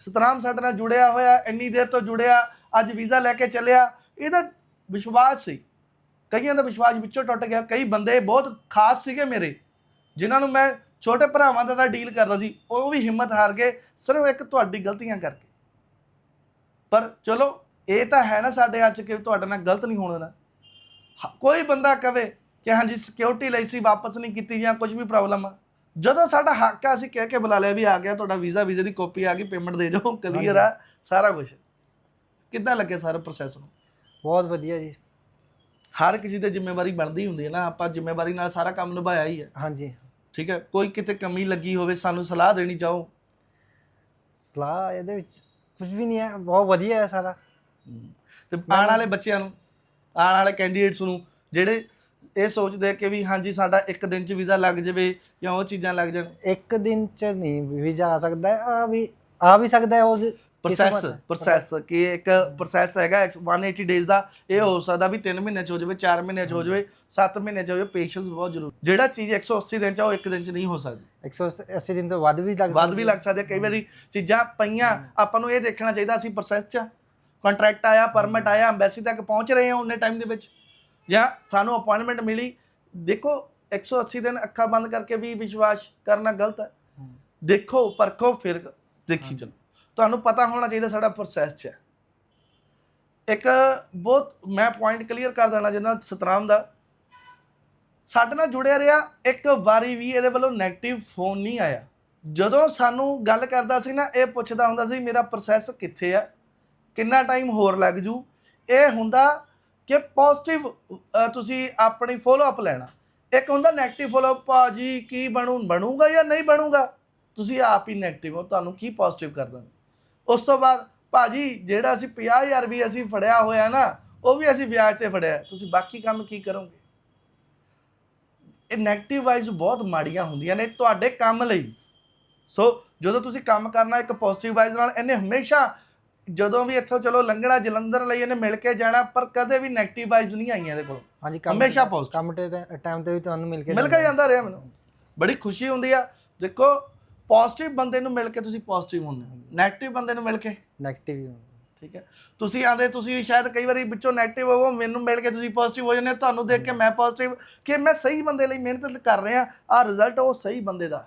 ਸਤਨਾਮ ਸਾਡੇ ਨਾਲ ਜੁੜਿਆ ਹੋਇਆ, ਇੰਨੀ ਦੇਰ ਤੋਂ ਜੁੜਿਆ, ਅੱਜ ਵੀਜ਼ਾ ਲੈ ਕੇ ਚੱਲਿਆ। ਇਹਦਾ ਵਿਸ਼ਵਾਸ ਸੀ। ਕਈਆਂ ਦਾ ਵਿਸ਼ਵਾਸ ਵਿੱਚੋਂ ਟੁੱਟ ਗਿਆ। ਕਈ ਬੰਦੇ ਬਹੁਤ ਖਾਸ ਸੀਗੇ ਮੇਰੇ, ਜਿਨ੍ਹਾਂ ਨੂੰ ਮੈਂ ਛੋਟੇ ਭਰਾਵਾਂ ਦਾ ਤਾਂ ਡੀਲ ਕਰਦਾ ਸੀ ਉਹ ਵੀ ਹਿੰਮਤ ਹਾਰ ਗਏ ਸਿਰਫ ਇੱਕ ਤੁਹਾਡੀ ਗਲਤੀਆਂ ਕਰਕੇ। ਪਰ ਚਲੋ ਇਹ ਤਾਂ ਹੈ ਨਾ ਸਾਡੇ 'ਚ ਕਿ ਤੁਹਾਡੇ ਨਾਲ ਗਲਤ ਨਹੀਂ ਹੋਣ ਦੇਣਾ। ਕੋਈ ਬੰਦਾ ਕਵੇ ਕਿ ਹਾਂਜੀ ਸਿਕਿਉਰਿਟੀ ਲਈ ਸੀ ਵਾਪਸ ਨਹੀਂ ਕੀਤੀ ਜਾਂ ਕੁਝ ਵੀ ਪ੍ਰੋਬਲਮ ਆ। ਜਦੋਂ ਸਾਡਾ ਹੱਕ ਆ ਅਸੀਂ ਕਹਿ ਕੇ ਬੁਲਾ ਲਿਆ ਵੀ ਆ ਗਿਆ ਤੁਹਾਡਾ ਵੀਜ਼ਾ ਵੀਜ਼ੇ ਦੀ ਕਾਪੀ ਆ ਗਈ ਪੇਮੈਂਟ ਦੇ ਜਾਓ ਕਲੀਅਰ ਆ ਸਾਰਾ ਕੁਝ ਕਿੱਦਾਂ ਲੱਗੇ ਸਾਰਾ ਪ੍ਰੋਸੈਸ ਨੂੰ? ਬਹੁਤ ਵਧੀਆ ਜੀ। ਹਰ ਕਿਸੇ ਦੀ ਜ਼ਿੰਮੇਵਾਰੀ ਬਣਦੀ ਹੁੰਦੀ ਹੈ ਨਾ ਆਪਾਂ ਜ਼ਿੰਮੇਵਾਰੀ ਨਾਲ ਸਾਰਾ ਕੰਮ ਨਿਭਾਇਆ ਹੀ ਹੈ। ਹਾਂਜੀ। ਠੀਕ ਹੈ ਕੋਈ ਕਿਤੇ ਕਮੀ ਲੱਗੀ ਹੋਵੇ ਸਾਨੂੰ ਸਲਾਹ ਦੇਣੀ ਚਾਹੋ। ਸਲਾਹ ਇਹਦੇ ਵਿੱਚ ਕੁਝ ਵੀ ਨਹੀਂ ਹੈ ਬਹੁਤ ਵਧੀਆ ਹੈ ਸਾਰਾ। ਤੇ ਆਉਣ ਵਾਲੇ ਬੱਚਿਆਂ ਨੂੰ ਆਉਣ ਵਾਲੇ ਕੈਂਡੀਡੇਟਸ ਨੂੰ ਜਿਹੜੇ ਇਹ ਸੋਚਦੇ ਕਿ ਵੀ ਹਾਂਜੀ ਸਾਡਾ ਇੱਕ ਦਿਨ ਚ ਵੀਜ਼ਾ ਲੱਗ ਜਾਵੇ ਜਾਂ ਉਹ ਚੀਜ਼ਾਂ ਲੱਗ ਜਾਣ। ਇੱਕ ਦਿਨ ਚ ਨਹੀਂ ਵੀਜ਼ਾ ਆ ਸਕਦਾ ਆ ਵੀ ਆ ਵੀ ਸਕਦਾ ਹੈ ਉਹ ਪ੍ਰੋਸੈਸ। ਪ੍ਰੋਸੈਸ ਕਿ ਇੱਕ ਪ੍ਰੋਸੈਸ ਹੈਗਾ 180 ਡੇਜ਼ ਦਾ ਇਹ ਹੋ। ਸਕਦਾ ਵੀ 3 ਮਹੀਨੇ ਚ ਹੋ ਜਾਵੇ 4 ਮਹੀਨੇ ਚ ਹੋ ਜਾਵੇ 7 ਮਹੀਨੇ ਚ ਹੋ ਜਾਵੇ ਪੇਸ਼ੈਂਸ ਬਹੁਤ ਜ਼ਰੂਰੀ। ਜਿਹੜਾ ਚੀਜ਼ 180 ਦਿਨ ਚ ਆ, ਉਹ ਇੱਕ ਦਿਨ ਚ ਨਹੀਂ ਹੋ ਸਕਦੀ। 180 ਦਿਨ ਤੋਂ ਵੱਧ ਵੀ ਲੱਗ ਵੱਧ ਸਕਦੀ ਵੀ ਹੈ। ਲੱਗ ਸਕਦੇ। ਕਈ ਵਾਰੀ ਚੀਜ਼ਾਂ ਪਈਆਂ ਆਪਾਂ ਨੂੰ ਇਹ ਦੇਖਣਾ ਚਾਹੀਦਾ ਅਸੀਂ ਪ੍ਰੋਸੈਸ 'ਚ ਕੰਟਰੈਕਟ ਆਇਆ ਪਰਮਿਟ ਆਇਆ ਐਮਬੈਸੀ ਤੱਕ ਪਹੁੰਚ ਰਹੇ ਹਾਂ ਉਹਨੇ ਟਾਈਮ ਦੇ ਵਿੱਚ। ਜਾਂ ਸਾਨੂੰ ਅਪਾਇੰਟਮੈਂਟ ਮਿਲੀ। ਦੇਖੋ 180 ਦਿਨ ਅੱਖਾਂ ਬੰਦ ਕਰਕੇ ਵੀ ਵਿਸ਼ਵਾਸ ਕਰਨਾ ਗਲਤ ਹੈ। ਦੇਖੋ ਪਰਖੋ ਫਿਰ ਦੇਖੀ ਚਲੋ। ਤੁਹਾਨੂੰ ਪਤਾ ਹੋਣਾ ਚਾਹੀਦਾ ਸਾਡਾ ਪ੍ਰੋਸੈਸ 'ਚ। ਇੱਕ ਬਹੁਤ ਮੈਂ ਪੁਆਇੰਟ ਕਲੀਅਰ ਕਰ ਦੇਣਾ ਜਿੰਨਾ ਸਤਰਾਮ ਦਾ। ਸਾਡੇ ਨਾਲ ਜੁੜਿਆ ਰਿਹਾ, ਇੱਕ ਵਾਰੀ ਵੀ ਇਹਦੇ ਵੱਲੋਂ ਨੈਗੇਟਿਵ ਫੋਨ ਨਹੀਂ ਆਇਆ। ਜਦੋਂ ਸਾਨੂੰ ਗੱਲ ਕਰਦਾ ਸੀ ਨਾ, ਇਹ ਪੁੱਛਦਾ ਹੁੰਦਾ ਸੀ, ਮੇਰਾ ਪ੍ਰੋਸੈਸ ਕਿੱਥੇ ਆ? ਕਿੰਨਾ ਟਾਈਮ ਹੋਰ ਲੱਗ ਜੂ? ਇਹ ਹੁੰਦਾ ਕਿ ਪੋਜ਼ਿਟਿਵ ਤੁਸੀਂ ਆਪਣੀ ਫੋਲੋ ਅਪ ਲੈਣਾ। ਇੱਕ ਹੁੰਦਾ ਨੈਗੇਟਿਵ ਫੋਲੋ ਅਪ ਜੀ ਕੀ ਬਣੂ? ਬਣੂਗਾ ਜਾਂ ਨਹੀਂ ਬਣੂਗਾ? ਤੁਸੀਂ ਆਪ ਹੀ ਨੈਗੇਟਿਵ ਹੋ, ਤੁਹਾਨੂੰ ਕੀ ਪੋਜ਼ਿਟਿਵ ਕਰ ਦਾਂਗੇ ਉਸ ਤੋਂ ਬਾਅਦ ਭਾਜੀ ਜਿਹੜਾ ਅਸੀਂ 50000 ਵੀ ਅਸੀਂ ਫੜਿਆ ਹੋਇਆ ਨਾ ਉਹ ਵੀ ਅਸੀਂ ਵਿਆਜ ਤੇ ਫੜਿਆ ਤੁਸੀਂ ਬਾਕੀ ਕੰਮ ਕੀ ਕਰੋਗੇ? ਇਹ 네ਗੇਟਿਵ ਵਾਈਬਸ ਬਹੁਤ ਮਾੜੀਆਂ ਹੁੰਦੀਆਂ ਨੇ ਤੁਹਾਡੇ ਕੰਮ ਲਈ। ਸੋ ਜਦੋਂ ਤੁਸੀਂ ਕੰਮ ਕਰਨਾ ਇੱਕ ਪੋਜ਼ਿਟਿਵ ਵਾਈਬਸ ਨਾਲ ਇਹਨੇ ਹਮੇਸ਼ਾ ਜਦੋਂ ਵੀ ਇੱਥੋਂ ਚਲੋ ਲੰਘਣਾ ਜਲੰਧਰ ਲਈ ਇਹਨੇ ਮਿਲ ਕੇ ਜਾਣਾ ਪਰ ਕਦੇ ਵੀ 네ਗੇਟਿਵ ਵਾਈਬਸ ਨਹੀਂ ਆਈਆਂ ਇਹਦੇ ਕੋਲ। ਹਾਂਜੀ ਕੰਮ ਹਮੇਸ਼ਾ positive। ਕੰਮ ਤੇ ਟਾਈਮ ਤੇ ਵੀ ਤੁਹਾਨੂੰ ਮਿਲ ਕੇ ਮਿਲ ਕੇ ਜਾਂਦਾ ਰਿਹਾ ਮੈਨੂੰ। ਬੜੀ ਖੁਸ਼ੀ ਹੁੰਦੀ ਆ। ਦੇਖੋ ਪੋਜ਼ਿਟਿਵ ਬੰਦੇ ਨੂੰ ਮਿਲ ਕੇ ਤੁਸੀਂ ਪੋਜ਼ਿਟਿਵ ਹੁੰਦੇ ਹੋ। 네ਗੇਟਿਵ ਬੰਦੇ ਨੂੰ ਮਿਲ ਕੇ। ਨੈਗੇਟਿਵ ਠੀਕ ਹੈ। ਤੁਸੀਂ ਆਂਦੇ ਤੁਸੀਂ ਸ਼ਾਇਦ ਕਈ ਵਾਰੀ ਵਿੱਚੋਂ 네ਗੇਟਿਵ ਹੋਵੋ ਮੈਨੂੰ ਮਿਲ ਕੇ ਤੁਸੀਂ ਪੋਜ਼ਿਟਿਵ ਹੋ ਜਾਂਦੇ ਹੋ ਤੁਹਾਨੂੰ ਦੇਖ ਕੇ ਮੈਂ ਪੋਜ਼ਿਟਿਵ ਕਿ ਮੈਂ ਸਹੀ ਬੰਦੇ ਲਈ ਮਿਹਨਤ ਕਰ ਰਿਹਾ ਆ ਰਿਜ਼ਲਟ ਉਹ ਸਹੀ ਬੰਦੇ ਦਾ।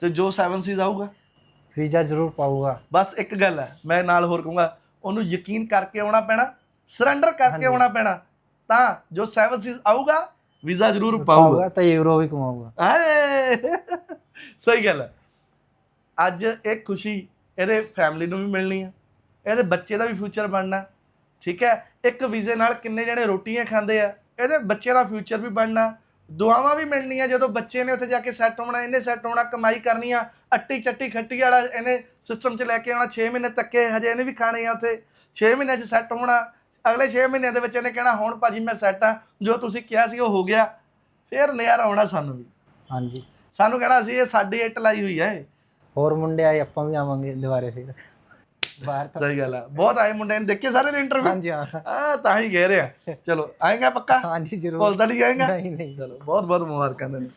ਤੇ ਜੋ 7 ਸੀਜ਼ ਆਊਗਾ। ਵੀਜ਼ਾ ਜ਼ਰੂਰ ਪਾਊਗਾ। ਬਸ ਇੱਕ ਗੱਲ ਹੈ ਮੈਂ ਨਾਲ ਹੋਰ ਕਹੂੰਗਾ ਉਹਨੂੰ ਯਕੀਨ ਕਰਕੇ ਆਉਣਾ ਪੈਣਾ ਸਰੈਂਡਰ ਕਰਕੇ। ਆਉਣਾ ਪੈਣਾ। ਤਾਂ ਜੋ 7 ਸੀਜ਼ ਆਊਗਾ ਵੀਜ਼ਾ ਜ਼ਰੂਰ ਪਾਊਗਾ ਤਾਂ ਯੂਰੋ ਵੀ ਕਮਾਊਗਾ ਆਏ ਸਹੀ ਗੱਲ ਹੈ ਅੱਜ ਇਹ ਖੁਸ਼ੀ ਇਹਦੇ ਫੈਮਿਲੀ ਨੂੰ ਵੀ ਮਿਲਣੀ ਆ ਇਹਦੇ ਬੱਚੇ ਦਾ ਵੀ ਫਿਊਚਰ ਬਣਨਾ ਠੀਕ ਹੈ ਇੱਕ ਵੀਜ਼ੇ ਨਾਲ ਕਿੰਨੇ ਜਣੇ ਰੋਟੀਆਂ ਖਾਂਦੇ ਆ ਇਹਦੇ ਬੱਚੇ ਦਾ ਫਿਊਚਰ ਵੀ ਬਣਨਾ ਦੁਆਵਾਂ ਵੀ ਮਿਲਣੀਆਂ ਜਦੋਂ ਬੱਚੇ ਨੇ ਉੱਥੇ ਜਾ ਕੇ ਸੈੱਟ ਹੋਣਾ ਇਹਨੇ ਸੈੱਟ ਹੋਣਾ ਕਮਾਈ ਕਰਨੀ ਆ ਅੱਟੀ ਚੱਟੀ ਖੱਟੀ ਵਾਲਾ ਇਹਨੇ ਸਿਸਟਮ 'ਚ ਲੈ ਕੇ ਆਉਣਾ 6 ਮਹੀਨੇ ਤੱਕੇ ਹਜੇ ਇਹਨੇ ਵੀ ਖਾਣੇ ਆ ਉੱਥੇ। 6 ਮਹੀਨਿਆਂ 'ਚ ਸੈੱਟ ਹੋਣਾ। ਅਗਲੇ 6 ਮਹੀਨਿਆਂ ਦੇ ਵਿੱਚ ਇਹਨੇ ਕਹਿਣਾ ਹੁਣ ਭਾਜੀ ਮੈਂ ਸੈੱਟ ਆ ਜੋ ਤੁਸੀਂ ਕਿਹਾ ਸੀ ਉਹ ਹੋ ਗਿਆ। ਫਿਰ ਨਜ਼ਾਰਾ ਆਉਣਾ ਸਾਨੂੰ ਵੀ। ਹਾਂਜੀ। ਸਾਨੂੰ ਕਹਿਣਾ ਸੀ ਇਹ ਸਾਡੀ ਇੱਟ ਲਾਈ ਹੋਈ ਹੈ। ਹੋਰ ਮੁੰਡੇ ਆਏ ਆਪਾਂ ਵੀ ਆਵਾਂਗੇ ਦੁਬਾਰੇ ਫਿਰ। ਬਾਹਰ ਤਾਂ ਸਹੀ ਗੱਲ ਆ। ਬਹੁਤ ਆਏ ਮੁੰਡੇ ਨੇ ਦੇਖੇ ਸਾਰੇ ਦੇ ਇੰਟਰਵਿਊ ਹਾਂਜੀ ਹਾਂ। ਆ ਤਾਂ ਹੀ ਕਹਿ ਰਿਹਾ। ਚਲੋ ਆਏਗਾ ਪੱਕਾ? ਹਾਂਜੀ ਜ਼ਰੂਰ। ਬੋਲਦਾ ਨਹੀਂ ਆਏਗਾ ਨਹੀਂ ਨਹੀਂ। ਚਲੋ ਬਹੁਤ ਬਹੁਤ ਮੁਬਾਰਕਾਂ ਦੇ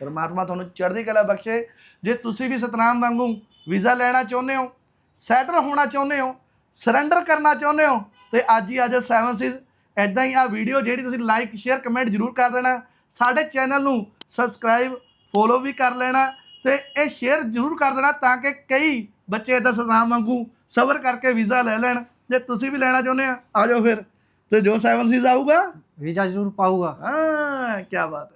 ਪਰਮਾਤਮਾ ਤੁਹਾਨੂੰ ਚੜ੍ਹਦੀ ਕਲਾ ਬਖਸ਼ੇ। ਜੇ ਤੁਸੀਂ ਵੀ ਸਤਨਾਮ ਵਾਂਗੂ ਵੀਜ਼ਾ ਲੈਣਾ ਚਾਹੁੰਦੇ ਹੋ ਸੈਟਲ ਹੋਣਾ ਚਾਹੁੰਦੇ ਹੋ ਸਰੈਂਡਰ ਕਰਨਾ ਚਾਹੁੰਦੇ ਹੋ ਤੇ ਅੱਜ ਹੀ ਅੱਜ 7 ਸੀਜ਼ ਐਦਾਂ ਹੀ ਆ ਵੀਡੀਓ ਜਿਹੜੀ ਤੁਸੀਂ ਲਾਈਕ ਸ਼ੇਅਰ ਕਮੈਂਟ ਜਰੂਰ ਕਰ ਦੇਣਾ। ਸਾਡੇ ਚੈਨਲ ਨੂੰ ਸਬਸਕ੍ਰਾਈਬ ਫੋਲੋ ਵੀ ਕਰ ਲੈਣਾ ਤੇ ਇਹ ਸ਼ੇਅਰ ਜ਼ਰੂਰ ਕਰ ਦੇਣਾ ਤਾਂ ਕਿ ਕਈ ਬੱਚੇ ਇਦਾਂ ਸਤਨਾਮ ਵਾਂਗੂ ਸਬਰ ਕਰਕੇ ਵੀਜ਼ਾ ਲੈ ਲੈਣ। ਜੇ ਤੁਸੀਂ ਵੀ ਲੈਣਾ ਚਾਹੁੰਦੇ ਆ ਆ ਜਾਓ ਫਿਰ। ਤੇ ਜੋ 7 ਸੀਜ਼ ਆਊਗਾ ਵੀਜ਼ਾ ਜ਼ਰੂਰ ਪਾਊਗਾ। ਹਾਂ ਕੀ ਬਾਤ